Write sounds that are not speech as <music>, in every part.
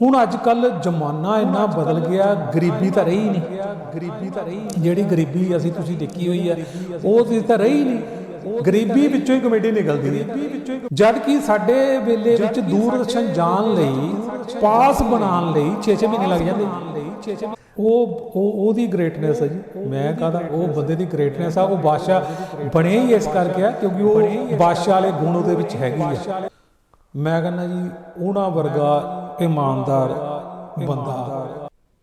ਹੁਣ ਅੱਜ ਕੱਲ ਜ਼ਮਾਨਾ ਇੰਨਾ ਬਦਲ ਗਿਆ ਗਰੀਬੀ ਤਾਂ ਰਹੀ ਨਹੀਂ। ਗਰੀਬੀ ਤਾਂ ਰਹੀ ਜਿਹੜੀ ਗਰੀਬੀ ਅਸੀਂ ਤੁਸੀਂ ਦੇਖੀ ਹੋਈ ਹੈ ਉਹ ਚੀਜ਼ ਤਾਂ ਰਹੀ ਨਹੀਂ। ਗਰੀਬੀ ਵਿੱਚੋਂ ਹੀ ਕਮੇਡੀ ਨਿਕਲਦੀ ਹੈ। ਜਦ ਕਿ ਸਾਡੇ ਵੇਲੇ ਵਿੱਚ ਦੂਰਦਰਸ਼ਨ ਜਾਣ ਲਈ ਪਾਸ ਬਣਾਉਣ ਲਈ 6-6 ਮਹੀਨੇ ਲੱਗ ਜਾਂਦੇ। ਉਹ ਉਹ ਉਹਦੀ ਗ੍ਰੇਟਨੈਸ ਹੈ ਜੀ। ਮੈਂ ਕਹਦਾ ਉਹ ਬੰਦੇ ਦੀ ਗ੍ਰੇਟਨੈਸ ਆ ਉਹ ਬਾਦਸ਼ਾਹ ਬਣੇ ਹੀ ਇਸ ਕਰਕੇ ਆ ਕਿਉਂਕਿ ਉਹ ਬਾਦਸ਼ਾਹ ਵਾਲੇ ਗੁਣ ਉਹਦੇ ਵਿੱਚ ਹੈਗੀ ਆ। ਮੈਂ ਕਹਿੰਦਾ ਜੀ ਉਹਨਾਂ ਵਰਗਾ ਇਮਾਨਦਾਰ ਬੰਦਾ।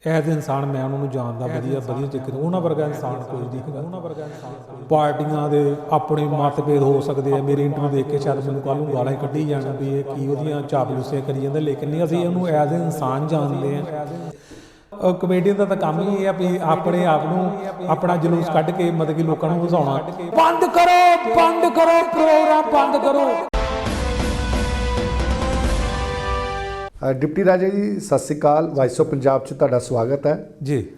ਐਜ਼ ਇਨਸਾਨ ਮੈਂ ਉਹਨਾਂ ਨੂੰ ਜਾਣਦਾ ਵਧੀਆ ਵਧੀਆ ਤਰੀਕੇ ਉਹਨਾਂ ਵਰਗਾ ਇਨਸਾਨ ਕੋਈ ਨਹੀਂ ਹੈਗਾ। ਉਹਨਾਂ ਵਰਗਾ ਇਨਸਾਨ ਪਾਰਟੀਆਂ ਦੇ ਆਪਣੇ ਮਤਭੇਦ ਹੋ ਸਕਦੇ ਆ। ਮੇਰੀ ਇੰਟਰਵਿਊ ਦੇਖ ਕੇ ਸ਼ਾਇਦ ਮੈਨੂੰ ਕੱਲ ਨੂੰ ਗਾਲਾਂ ਕੱਢੀ ਜਾਣ ਵੀ ਇਹ ਕੀ ਉਹਦੀਆਂ ਚਾਪਲੂਸੀਆਂ ਕਰੀ ਜਾਂਦਾ। ਲੇਕਿਨ ਨਹੀਂ ਅਸੀਂ ਉਹਨੂੰ ਐਜ਼ ਇਨਸਾਨ ਜਾਣਦੇ ਆ। ਕਮੇਡੀਅਨ ਦਾ ਤਾਂ ਕੰਮ ਹੀ ਇਹ ਆ ਵੀ ਆਪਣੇ ਆਪ ਨੂੰ ਆਪਣਾ ਜਲੂਸ ਕੱਢ ਕੇ ਮਤਲਬ ਕਿ ਲੋਕਾਂ ਨੂੰ ਹਸਾਉਣਾ। ਬੰਦ ਕਰੋ ਬੰਦ ਕਰੋ ਪ੍ਰੋਗਰਾਮ ਬੰਦ ਕਰੋ। ਡਿਪਟੀ ਰਾਜਾ ਜੀ ਸਤਿ ਸ੍ਰੀ ਅਕਾਲ। ਵਾਇਸ ਆਫ ਪੰਜਾਬ 'ਚ ਤੁਹਾਡਾ ਸਵਾਗਤ ਹੈ। ਜੀ।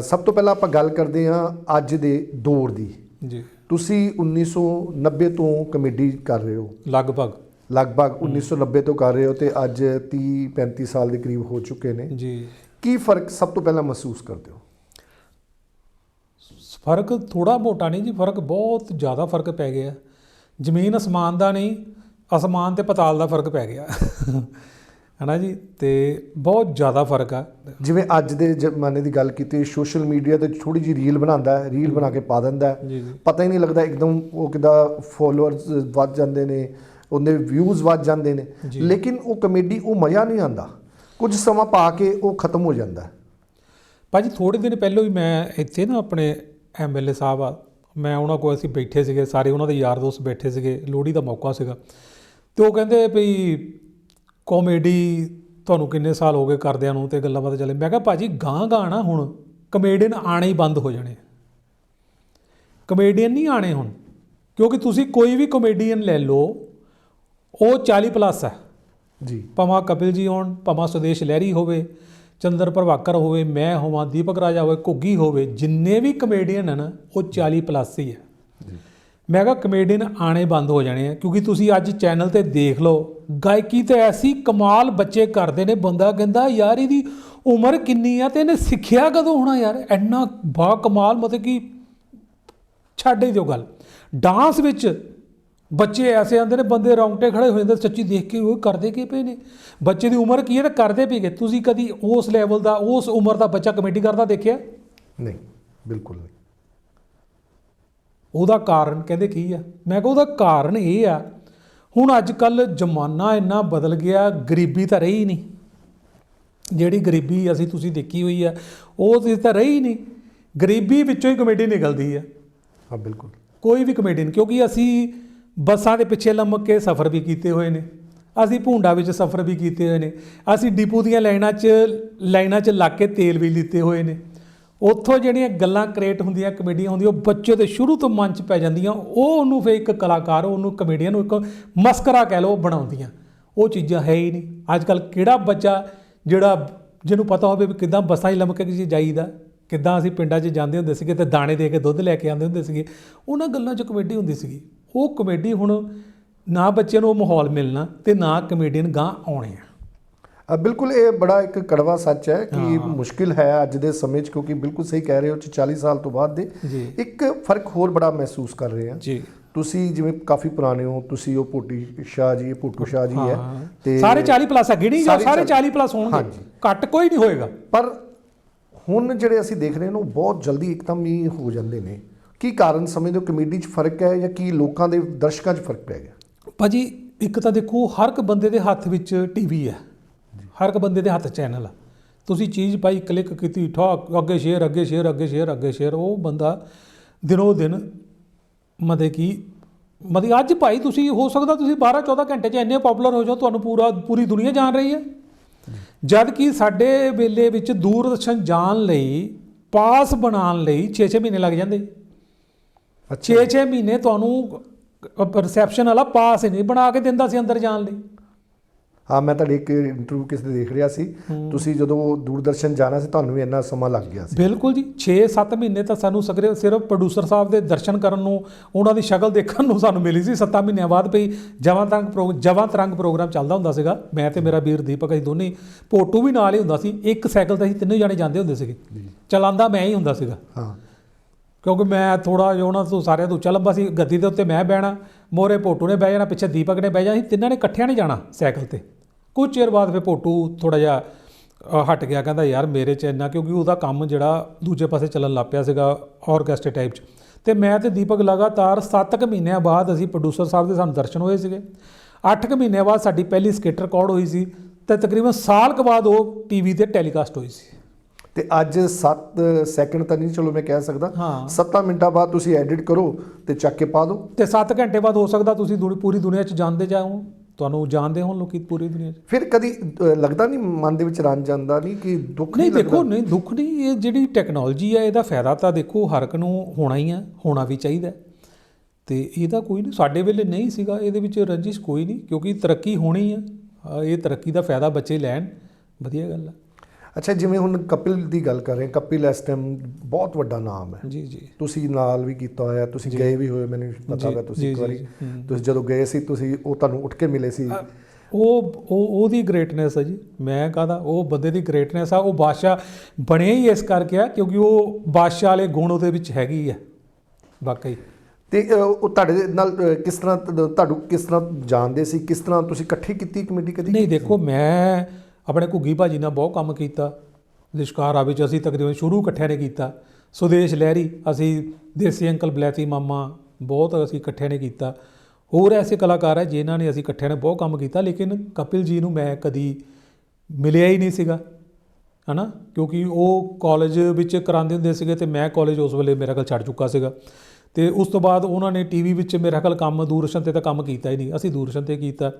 ਸਭ ਤੋਂ ਪਹਿਲਾਂ ਆਪਾਂ ਗੱਲ ਕਰਦੇ ਹਾਂ ਅੱਜ ਦੇ ਦੌਰ ਦੀ। ਜੀ। ਤੁਸੀਂ 1990 ਤੋਂ ਕਮੇਡੀ ਕਰ ਰਹੇ ਹੋ। ਲਗਭਗ। ਲਗਭਗ 1990 ਤੋਂ ਕਰ ਰਹੇ ਹੋ ਤੇ ਅੱਜ 30 35 ਸਾਲ ਦੇ ਕਰੀਬ ਹੋ ਚੁੱਕੇ ਨੇ। ਜੀ। ਕੀ ਫ਼ਰਕ ਸਭ ਤੋਂ ਪਹਿਲਾਂ ਮਹਿਸੂਸ ਕਰਦੇ ਹੋ? ਫ਼ਰਕ ਥੋੜਾ ਮੋਟਾ ਨਹੀਂ ਜੀ ਫ਼ਰਕ ਬਹੁਤ ਜ਼ਿਆਦਾ ਫ਼ਰਕ ਪੈ ਗਿਆ। ਜ਼ਮੀਨ ਅਸਮਾਨ ਦਾ ਨਹੀਂ ਅਸਮਾਨ ਤੇ ਪਤਾਲ ਦਾ ਫ਼ਰਕ ਪੈ ਗਿਆ। ਹਨਾ ਜੀ? ਤੇ ਬਹੁਤ ਜ਼ਿਆਦਾ ਫ਼ਰਕ ਆ। ਜਿਵੇਂ ਅੱਜ ਦੇ ਜ਼ਮਾਨੇ ਦੀ ਗੱਲ ਕੀਤੀ ਸੋਸ਼ਲ ਮੀਡੀਆ ਤੇ ਥੋੜੀ ਜੀ ਰੀਲ ਬਣਾਉਂਦਾ ਹੈ ਰੀਲ ਬਣਾ ਕੇ ਪਾ ਦਿੰਦਾ ਹੈ। ਪਤਾ ਹੀ ਨਹੀਂ ਲੱਗਦਾ ਇੱਕਦਮ ਉਹ ਕਿਦਾ ਫੋਲੋਅਰਸ ਵੱਧ ਜਾਂਦੇ ਨੇ ਉਹਦੇ ਵਿਊਜ਼ ਵੱਧ ਜਾਂਦੇ ਨੇ। ਲੇਕਿਨ ਉਹ ਕਮੇਡੀ ਉਹ ਮਜ਼ਾ ਨਹੀਂ ਆਉਂਦਾ। ਕੁਝ ਸਮਾਂ ਪਾ ਕੇ ਉਹ ਖਤਮ ਹੋ ਜਾਂਦਾ ਹੈ। ਭਾਜੀ ਥੋੜੇ ਦਿਨ ਪਹਿਲਾਂ ਹੀ ਮੈਂ ਇੱਥੇ ਨਾ ਆਪਣੇ ਐਮਐਲਏ ਸਾਹਿਬ ਆ ਮੈਂ ਉਹਨਾਂ ਕੋਲ ਅਸੀਂ ਬੈਠੇ ਸੀਗੇ ਸਾਰੇ ਉਹਨਾਂ ਦੇ ਯਾਰ ਦੋਸਤ ਬੈਠੇ ਸੀਗੇ ਲੋਹੜੀ ਦਾ ਮੌਕਾ ਸੀਗਾ। ਤੇ ਉਹ ਕਹਿੰਦੇ ਵੀ ਕਾਮੇਡੀ ਤੁਹਾਨੂੰ ਕਿੰਨੇ ਸਾਲ ਹੋ ਗਏ ਕਰਦਿਆਂ ਨੂੰ ਤੇ ਗੱਲਾਂ ਬਾਤਾਂ ਚੱਲੇ ਮੈਂ ਕਿਹਾ ਭਾਜੀ ਗਾਂ ਗਾਂ ਨਾ ਹੁਣ ਕਮੇਡੀਅਨ ਆਣੇ ਹੀ ਬੰਦ ਹੋ ਜਾਣੇ। ਕਮੇਡੀਅਨ ਨਹੀਂ ਆਣੇ ਹੁਣ ਕਿਉਂਕਿ ਤੁਸੀਂ ਕੋਈ ਵੀ ਕਮੇਡੀਅਨ ਲੈ ਲਓ ਉਹ 40 ਪਲੱਸ ਹੈ। ਜੀ। ਭਾਵੇਂ ਕਪਿਲ ਜੀ ਹੋਣ ਭਾਵੇਂ ਸੁਦੇਸ਼ ਲਹਿਰੀ ਹੋਵੇ ਚੰਦਰ ਪ੍ਰਭਾਕਰ ਹੋਵੇ ਮੈਂ ਹੋਵਾਂ ਦੀਪਕ ਰਾਜਾ ਹੋਵੇ ਘੁੱਗੀ ਹੋਵੇ ਜਿੰਨੇ ਵੀ ਕਮੇਡੀਅਨ ਹਨ ਉਹ 40 ਪਲੱਸ ਹੀ ਹੈ। ਮੈਂ ਕਿਹਾ ਕਮੇਡੀਅਨ ਆਣੇ ਬੰਦ ਹੋ ਜਾਣੇ ਆ, ਕਿਉਂਕਿ ਤੁਸੀਂ ਅੱਜ ਚੈਨਲ ਤੇ ਦੇਖ ਲਓ, ਗਾਇਕੀ ਤੇ ਐਸੀ ਕਮਾਲ ਬੱਚੇ ਕਰਦੇ ਨੇ, ਬੰਦਾ ਕਹਿੰਦਾ, ਯਾਰ ਇਹਦੀ ਉਮਰ ਕਿੰਨੀ ਆ ਤੇ ਇਹਨੇ ਸਿੱਖਿਆ ਕਦੋਂ ਹੋਣਾ ਯਾਰ? ਇੰਨਾ ਬਾ ਕਮਾਲ, ਮਤਲਬ ਕਿ ਛੱਡ ਹੀ ਦਿਓ ਗੱਲ। ਡਾਂਸ ਵਿੱਚ ਬੱਚੇ ਐਸੇ ਆਉਂਦੇ ਨੇ, ਬੰਦੇ ਰੌਂਗਟੇ ਖੜੇ ਹੋ ਜਾਂਦੇ, ਸੱਚੀ ਦੇਖ ਕੇ ਉਹ ਕਰਦੇ ਕੀ ਪਏ ਨੇ? ਬੱਚੇ ਦੀ ਉਮਰ ਕੀ ਹੈ ਤੇ ਕਰਦੇ ਪਏ ਗਏ ਤੁਸੀਂ ਕਦੀ ਉਸ ਲੈਵਲ ਦਾ, ਉਸ ਉਮਰ ਦਾ ਬੱਚਾ ਕਮੇਡੀ ਕਰਦਾ ਦੇਖਿਆ? ਨਹੀਂ, ਬਿਲਕੁਲ ਨਹੀਂ। ਉਹਦਾ ਕਾਰਨ ਕਹਿੰਦੇ ਕੀ ਆ? ਮੈਂ ਕਿਹਾ ਉਹਦਾ ਕਾਰਨ ਇਹ ਆ ਹੁਣ ਅੱਜ ਕੱਲ ਜ਼ਮਾਨਾ ਇੰਨਾ ਬਦਲ ਗਿਆ ਗਰੀਬੀ ਤਾਂ ਰਹੀ ਨਹੀਂ। ਜਿਹੜੀ ਗਰੀਬੀ ਅਸੀਂ ਤੁਸੀਂ ਦੇਖੀ ਹੋਈ ਆ ਉਹ ਤਾਂ ਰਹੀ ਨਹੀਂ। ਗਰੀਬੀ ਵਿੱਚੋਂ ਹੀ ਕਮੇਡੀ ਨਿਕਲਦੀ ਆ। ਹਾਂ ਬਿਲਕੁਲ। ਕੋਈ ਵੀ ਕਮੇਡੀਅਨ ਕਿਉਂਕਿ ਅਸੀਂ ਬੱਸਾਂ ਦੇ ਪਿੱਛੇ ਲੰਮਕ ਕੇ ਸਫ਼ਰ ਵੀ ਕੀਤੇ ਹੋਏ ਨੇ। ਅਸੀਂ ਭੁੰਡਾ ਵਿੱਚ ਸਫ਼ਰ ਵੀ ਕੀਤੇ ਹੋਏ ਨੇ। ਅਸੀਂ ਡਿਪੂ ਦੀਆਂ ਲਾਈਨਾਂ 'ਚ ਲਾਈਨਾਂ 'ਚ ਲੱਗ ਕੇ ਤੇਲ ਵੀ ਲਿੱਤੇ ਹੋਏ ਨੇ। ਉੱਥੋਂ ਜਿਹੜੀਆਂ ਗੱਲਾਂ ਕ੍ਰੀਏਟ ਹੁੰਦੀਆਂ ਕਮੇਡੀਆਂ ਹੁੰਦੀਆਂ, ਉਹ ਬੱਚੇ ਦੇ ਸ਼ੁਰੂ ਤੋਂ ਮਨ 'ਚ ਪੈ ਜਾਂਦੀਆਂ, ਉਹ ਉਹਨੂੰ ਫਿਰ ਇੱਕ ਕਲਾਕਾਰ, ਉਹਨੂੰ ਕਮੇਡੀਅਨ ਨੂੰ ਇੱਕ ਮਸਕਰਾ ਕਹਿ ਲਓ ਬਣਾਉਂਦੀਆਂ। ਉਹ ਚੀਜ਼ਾਂ ਹੈ ਹੀ ਨਹੀਂ। ਅੱਜ ਕੱਲ ਕਿਹੜਾ ਬੱਚਾ ਜਿਹੜਾ ਜਿਹਨੂੰ ਪਤਾ ਹੋਵੇ ਵੀ ਕਿਦਾਂ ਬੱਸਾਂ 'ਚ ਲੰਮਕ ਕੇ ਜਾਈਦਾ, ਕਿੱਦਾਂ ਅਸੀਂ ਪਿੰਡਾਂ 'ਚ ਜਾਂਦੇ ਹੁੰਦੇ ਸੀਗੇ ਤੇ ਦਾਣੇ ਦੇ ਕੇ ਦੁੱਧ ਲੈ ਕੇ ਆਉਂਦੇ ਹੁੰਦੇ ਸੀਗੇ, ਉਹਨਾਂ ਗੱਲਾਂ 'ਚ ਕਮੇਡੀ ਹੁੰਦੀ ਸੀਗੀ। ਉਹ ਕਮੇਡੀ ਹੁਣ ਨਾ ਬੱਚਿਆਂ ਨੂੰ ਉਹ ਮਾਹੌਲ ਮਿਲਣਾ ਤੇ ਨਾ ਕਮੇਡੀਅਨ ਗਾਂ ਆਉਣੇ ਆ। ਬਿਲਕੁਲ ਇਹ ਬੜਾ ਇੱਕ ਕੜਵਾ ਸੱਚ ਹੈ ਕਿ ਮੁਸ਼ਕਿਲ ਹੈ ਅੱਜ ਦੇ ਸਮੇਂ 'ਚ ਕਿਉਂਕਿ ਬਿਲਕੁਲ ਸਹੀ ਕਹਿ ਰਹੇ ਹੋ ਕਿ 40 ਸਾਲ ਤੋਂ ਬਾਅਦ ਦੇ ਜੀ। ਇੱਕ ਫ਼ਰਕ ਹੋਰ ਬੜਾ ਮਹਿਸੂਸ ਕਰ ਰਹੇ ਹਾਂ। ਜੀ। ਤੁਸੀਂ ਜਿਵੇਂ ਕਾਫੀ ਪੁਰਾਣੇ ਹੋ ਤੁਸੀਂ ਉਹ ਪੋਟੀ ਸ਼ਾਹ ਜੀ ਇਹ ਪੋਟੂ ਸ਼ਾਹ ਜੀ ਹੈ ਹਾਂ ਸਾਰੇ 40 ਪਲੱਸ ਆ ਗਿਣੀ ਜਾਓ ਸਾਰੇ ਸਾਰੇ 40 ਪਲੱਸ ਹੋਣਗੇ। ਘੱਟ ਕੋਈ ਨਹੀਂ ਹੋਏਗਾ। ਪਰ ਹੁਣ ਜਿਹੜੇ ਅਸੀਂ ਦੇਖ ਰਹੇ ਨੇ ਉਹ ਬਹੁਤ ਜਲਦੀ ਇੱਕਦਮ ਹੀ ਹੋ ਜਾਂਦੇ ਨੇ। ਕੀ ਕਾਰਨ ਸਮਝਦੇ ਹੋ ਕਮੇਡੀ 'ਚ ਫ਼ਰਕ ਹੈ ਜਾਂ ਕੀ ਲੋਕਾਂ ਦੇ ਦਰਸ਼ਕਾਂ 'ਚ ਫ਼ਰਕ ਪੈ ਗਿਆ? ਭਾਜੀ ਇੱਕ ਤਾਂ ਦੇਖੋ ਹਰ ਇੱਕ ਬੰਦੇ ਦੇ ਹੱਥ ਵਿੱਚ ਟੀਵੀ ਹੈ। ਹਰ ਇੱਕ ਬੰਦੇ ਦੇ ਹੱਥ ਚੈਨਲ ਆ। ਤੁਸੀਂ ਚੀਜ਼ ਪਾਈ ਕਲਿੱਕ ਕੀਤੀ ਠਾਕ ਅੱਗੇ ਸ਼ੇਅਰ ਅੱਗੇ ਸ਼ੇਅਰ ਅੱਗੇ ਸ਼ੇਅਰ ਅੱਗੇ ਸ਼ੇਅਰ ਉਹ ਬੰਦਾ ਦਿਨੋ ਦਿਨ ਮਤਲਬ ਕਿ ਮਤਲਬ ਅੱਜ ਭਾਈ ਤੁਸੀਂ ਹੋ ਸਕਦਾ ਤੁਸੀਂ 12 14 ਘੰਟੇ 'ਚ ਇੰਨੇ ਪਪੂਲਰ ਹੋ ਜਾਓ ਤੁਹਾਨੂੰ ਪੂਰਾ ਪੂਰੀ ਦੁਨੀਆ ਜਾਣ ਰਹੀ ਹੈ। ਜਦ ਕਿ ਸਾਡੇ ਵੇਲੇ ਵਿੱਚ ਦੂਰਦਰਸ਼ਨ ਜਾਣ ਲਈ ਪਾਸ ਬਣਾਉਣ ਲਈ 6-6 ਮਹੀਨੇ ਲੱਗ ਜਾਂਦੇ। 6-6 ਮਹੀਨੇ ਤੁਹਾਨੂੰ ਰਿਸੈਪਸ਼ਨ ਵਾਲਾ ਪਾਸ ਹੀ ਨਹੀਂ ਬਣਾ ਕੇ ਦਿੰਦਾ ਸੀ ਅੰਦਰ ਜਾਣ ਲਈ। ਹਾਂ ਮੈਂ ਤੁਹਾਡੀ ਇੱਕ ਇੰਟਰਵਿਊ ਕਿਸੇ ਦੇ ਦੇਖ ਰਿਹਾ ਸੀ। ਤੁਸੀਂ ਜਦੋਂ ਦੂਰਦਰਸ਼ਨ ਜਾਣਾ ਸੀ ਤੁਹਾਨੂੰ ਵੀ ਇੰਨਾ ਸਮਾਂ ਲੱਗ ਗਿਆ ਸੀ। ਬਿਲਕੁਲ ਜੀ 6-7 ਮਹੀਨੇ ਤਾਂ ਸਾਨੂੰ ਸਗਰੇ ਸਿਰਫ ਪ੍ਰੋਡਿਊਸਰ ਸਾਹਿਬ ਦੇ ਦਰਸ਼ਨ ਕਰਨ ਨੂੰ ਉਹਨਾਂ ਦੀ ਸ਼ਕਲ ਦੇਖਣ ਨੂੰ ਸਾਨੂੰ ਮਿਲੀ ਸੀ। 7 ਮਹੀਨਿਆਂ ਬਾਅਦ ਪਈ ਜਵਾਂ ਤਰੰਗ ਜਵਾਂ ਤਰੰਗ ਪ੍ਰੋਗਰਾਮ ਚੱਲਦਾ ਹੁੰਦਾ ਸੀਗਾ। ਮੈਂ ਤੇ ਮੇਰਾ ਵੀਰ ਦੀਪਕ ਅਸੀਂ ਦੋਨੇ ਪੋਟੂ ਵੀ ਨਾਲ ਹੀ ਹੁੰਦਾ ਸੀ। ਇੱਕ ਸਾਈਕਲ ਤੇ ਅਸੀਂ ਤਿੰਨੇ ਜਾਣੇ ਜਾਂਦੇ ਹੁੰਦੇ ਸੀਗੇ। ਚਲਾਉਂਦਾ ਮੈਂ ਹੀ ਹੁੰਦਾ ਸੀਗਾ। ਹਾਂ। ਕਿਉਂਕਿ ਮੈਂ ਥੋੜਾ ਜਿਹਾ ਉਹਨਾਂ ਤੋਂ ਸਾਰਿਆਂ ਤੋਂ ਉੱਚਾ ਲੰਬਾ ਸੀ। ਗੱਦੀ ਦੇ ਉੱਤੇ ਮੈਂ ਬਹਿਣਾ ਮੋਰੇ ਪੋਟੂ ਨੇ ਬਹਿ ਜਾਣਾ ਪਿੱਛੇ ਦੀਪਕ ਨੇ ਬਹਿ ਜਾਣਾ ਅਸੀਂ ਤਿੰਨਾਂ ਨੇ ਇਕੱਠਿਆਂ ਨਹੀਂ ਜਾਣਾ ਸਾਈਕਲ ਤੇ। ਕੁਝ ਚਿਰ ਬਾਅਦ ਫਿਰ ਪੋਟੂ ਥੋੜਾ ਜਿਹਾ ਹਟ ਗਿਆ ਕਹਿੰਦਾ ਯਾਰ ਮੇਰੇ ਚ ਇੰਨਾ ਕਿਉਂਕਿ ਉਹਦਾ ਕੰਮ ਜਿਹੜਾ ਦੂਜੇ ਪਾਸੇ ਚੱਲਣ ਲੱਗ ਪਿਆ ਸੀਗਾ ਆਰਕੈਸਟਰਾ ਟਾਈਪ ਚ। ਤੇ ਮੈਂ ਤੇ ਦੀਪਕ ਲਗਾਤਾਰ 7 ਕੁ ਮਹੀਨਿਆਂ ਬਾਅਦ ਅਸੀਂ ਪ੍ਰੋਡਿਊਸਰ ਸਾਹਿਬ ਦੇ ਸਾਨੂੰ ਦਰਸ਼ਨ ਹੋਏ ਸੀਗੇ। 8 ਕੁ ਮਹੀਨਿਆਂ ਬਾਅਦ ਸਾਡੀ ਪਹਿਲੀ ਸਕਿੱਟ ਰਿਕਾਰਡ ਹੋਈ ਸੀ ਤੇ ਤਕਰੀਬਨ ਸਾਲ ਕੁ ਬਾਅਦ ਉਹ ਟੀਵੀ ਤੇ ਟੈਲੀਕਾਸਟ ਹੋਈ ਸੀ। ਤੇ ਅੱਜ 7 ਸੈਕਿੰਡ ਤਾਂ ਨਹੀਂ ਚਲੋ ਮੈਂ ਕਹਿ ਸਕਦਾ। ਹਾਂ। 7 ਮਿੰਟਾਂ ਬਾਅਦ ਤੁਸੀਂ ਐਡਿਟ ਕਰੋ ਤੇ ਚੱਕ ਕੇ ਪਾ ਦਿਓ। ਤੇ 7 ਘੰਟੇ ਬਾਅਦ ਹੋ ਸਕਦਾ ਤੁਸੀਂ ਪੂਰੀ ਦੁਨੀਆ 'ਚ ਜਾਣਦੇ ਜਾਓ। ਤੁਹਾਨੂੰ ਜਾਣਦੇ ਹੋਣ ਲੋਕੀ ਪੂਰੀ ਦੁਨੀਆ 'ਚ। ਫਿਰ ਕਦੀ ਅ, ਲੱਗਦਾ ਨਹੀਂ ਮਨ ਦੇ ਵਿੱਚ ਰੰਜ ਜਾਂਦਾ ਨਹੀਂ ਕਿ ਦੁੱਖ ਨਹੀਂ ਦੇਖੋ ਨਹੀਂ ਦੁੱਖ ਨਹੀਂ ਇਹ ਜਿਹੜੀ ਟੈਕਨੋਲੋਜੀ ਆ ਇਹਦਾ ਫਾਇਦਾ ਤਾਂ ਦੇਖੋ ਹਰ ਇੱਕ ਨੂੰ ਹੋਣਾ ਹੀ ਆ ਹੋਣਾ ਵੀ ਚਾਹੀਦਾ। ਤੇ ਇਹਦਾ ਕੋਈ ਨਹੀਂ ਸਾਡੇ ਵੇਲੇ ਨਹੀਂ ਸੀਗਾ ਇਹਦੇ ਵਿੱਚ ਰੰਜਿਸ਼ ਕੋਈ ਨਹੀਂ ਕਿਉਂਕਿ ਤਰੱਕੀ ਹੋਣੀ ਆ। ਅ, ਇਹ ਤਰੱਕੀ ਦਾ ਫਾਇਦਾ ਬੱਚੇ ਲੈਣ। ਵਧੀਆ ਗੱਲ ਆ। ਅੱਛਾ ਜਿਵੇਂ ਹੁਣ ਕਪਿਲ ਦੀ ਗੱਲ ਕਰ ਰਹੇ ਹਾਂ ਕਪਿਲ ਇਸ ਟਾਈਮ ਬਹੁਤ ਵੱਡਾ ਨਾਮ ਹੈ। ਜੀ ਜੀ। ਤੁਸੀਂ ਨਾਲ ਵੀ ਕੀਤਾ ਹੋਇਆ ਤੁਸੀਂ ਗਏ ਵੀ ਹੋਏ ਮੈਨੂੰ ਪਤਾ ਹੋਗਾ ਤੁਸੀਂ ਇੱਕ ਵਾਰੀ। ਹੂੰ। ਤੁਸੀਂ ਜਦੋਂ ਗਏ ਸੀ ਤੁਸੀਂ ਉਹ ਤੁਹਾਨੂੰ ਉੱਠ ਕੇ ਮਿਲੇ ਸੀ। ਉਹ ਉਹ ਉਹਦੀ ਗ੍ਰੇਟਨੈਸ ਹੈ ਜੀ। ਮੈਂ ਕਹਦਾ? ਉਹ ਬੰਦੇ ਦੀ ਗ੍ਰੇਟਨੈਸ ਆ ਉਹ ਬਾਦਸ਼ਾਹ ਬਣੇ ਹੀ ਇਸ ਕਰਕੇ ਆ ਕਿਉਂਕਿ ਉਹ ਬਾਦਸ਼ਾਹ ਵਾਲੇ ਗੁਣ ਉਹਦੇ ਵਿੱਚ ਹੈਗੀ ਆ ਵਾਕਈ। ਤੇ ਉਹ ਤੁਹਾਡੇ ਨਾਲ ਕਿਸ ਤਰ੍ਹਾਂ ਤੁਹਾਨੂੰ ਕਿਸ ਤਰ੍ਹਾਂ ਜਾਣਦੇ ਸੀ? ਕਿਸ ਤਰ੍ਹਾਂ ਤੁਸੀਂ ਇਕੱਠੇ ਕੀਤੀ ਕਮੇਟੀ ਕਦੀ? ਨਹੀਂ ਦੇਖੋ ਮੈਂ ਆਪਣੇ ਘੁੱਗੀ ਭਾਜੀ ਨਾਲ ਬਹੁਤ ਕੰਮ ਕੀਤਾ, ਲਿਸ਼ਕਾਰਾ ਵਿੱਚ ਅਸੀਂ ਤਕਰੀਬਨ ਸ਼ੁਰੂ ਇਕੱਠਿਆਂ ਨੇ ਕੀਤਾ। ਸੁਦੇਸ਼ ਲਹਿਰੀ, ਅਸੀਂ ਦੇਸੀ ਅੰਕਲ ਬਲੈਤੀ ਮਾਮਾ, ਬਹੁਤ ਅਸੀਂ ਇਕੱਠਿਆਂ ਨੇ ਕੀਤਾ। ਹੋਰ ਐਸੇ ਕਲਾਕਾਰ ਹੈ ਜਿਨ੍ਹਾਂ ਨੇ ਅਸੀਂ ਇਕੱਠਿਆਂ ਨੇ ਬਹੁਤ ਕੰਮ ਕੀਤਾ, ਲੇਕਿਨ ਕਪਿਲ ਜੀ ਨੂੰ ਮੈਂ ਕਦੀ ਮਿਲਿਆ ਹੀ ਨਹੀਂ ਸੀਗਾ, ਹਨਾ? ਕਿਉਂਕਿ ਉਹ ਕਾਲਜ ਵਿੱਚ ਕਰਾਉਂਦੇ ਹੁੰਦੇ ਸੀਗੇ ਤੇ ਮੈਂ ਕਾਲਜ ਉਸ ਵੇਲੇ ਮੇਰਾ ਕੋਲ ਛੱਡ ਚੁੱਕਾ ਸੀਗਾ। ਤੇ ਉਸ ਤੋਂ ਬਾਅਦ ਉਹਨਾਂ ਨੇ ਟੀਵੀ ਵਿੱਚ ਮੇਰਾ ਕੋਲ ਕੰਮ ਦੂਰਦਰਸ਼ਨ ਤੇ ਤਾਂ ਕੰਮ ਕੀਤਾ ਹੀ ਨਹੀਂ, ਅਸੀਂ ਦੂਰਸ਼ਨ ਤੇ ਕੀਤਾ।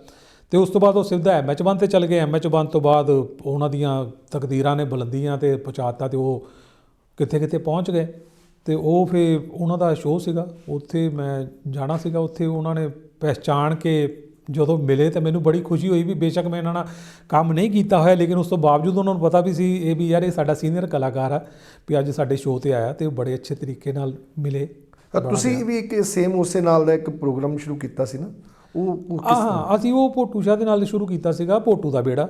ਤੇ ਉਸ ਤੋਂ ਬਾਅਦ ਉਹ ਸਿੱਧਾ ਐਮਐਚ ਵਨ ਤੇ ਚਲ ਗਏ। ਐਮਐਚ ਵਨ ਤੋਂ ਬਾਅਦ ਉਹਨਾਂ ਦੀਆਂ ਤਕਦੀਰਾਂ ਨੇ ਬੁਲੰਦੀਆਂ ਤੇ ਪਹੁੰਚਾਤਾ ਤੇ ਉਹ ਕਿੱਥੇ ਕਿੱਥੇ ਪਹੁੰਚ ਗਏ। ਤੇ ਉਹ ਫਿਰ ਉਹਨਾਂ ਦਾ ਸ਼ੋਅ ਸੀਗਾ। ਉੱਥੇ ਮੈਂ ਜਾਣਾ ਸੀਗਾ। ਉੱਥੇ ਉਹਨਾਂ ਨੇ ਪਹਿਚਾਣ ਕੇ ਜਦੋਂ ਮਿਲੇ ਤਾਂ ਮੈਨੂੰ ਬੜੀ ਖੁਸ਼ੀ ਹੋਈ ਵੀ ਬੇਸ਼ੱਕ ਮੈਂ ਇਹਨਾਂ ਨਾਲ ਕੰਮ ਨਹੀਂ ਕੀਤਾ ਹੋਇਆ, ਲੇਕਿਨ ਉਸ ਤੋਂ ਬਾਵਜੂਦ ਉਹਨਾਂ ਨੂੰ ਪਤਾ ਵੀ ਸੀ, ਇਹ ਵੀ ਯਾਰ ਇਹ ਸਾਡਾ ਸੀਨੀਅਰ ਕਲਾਕਾਰ ਆ ਵੀ ਅੱਜ ਸਾਡੇ ਸ਼ੋਅ ਤੇ ਆਇਆ ਤੇ ਉਹ ਬੜੇ ਅੱਛੇ ਤਰੀਕੇ ਨਾਲ ਮਿਲੇ। ਤੁਸੀਂ ਵੀ ਇੱਕ ਸੇਮ ਉਸੇ ਨਾਲ ਦਾ ਇੱਕ ਪ੍ਰੋਗਰਾਮ ਸ਼ੁਰੂ ਕੀਤਾ ਸੀ ਨਾ? ਉਹ ਉਹ ਕਿਸ ਹਾਂ ਅਸੀਂ ਉਹ ਪੋਟੂ ਸ਼ਾਹ ਦੇ ਨਾਲ ਸ਼ੁਰੂ ਕੀਤਾ ਸੀਗਾ ਪੋਟੂ ਦਾ ਬੇੜਾ।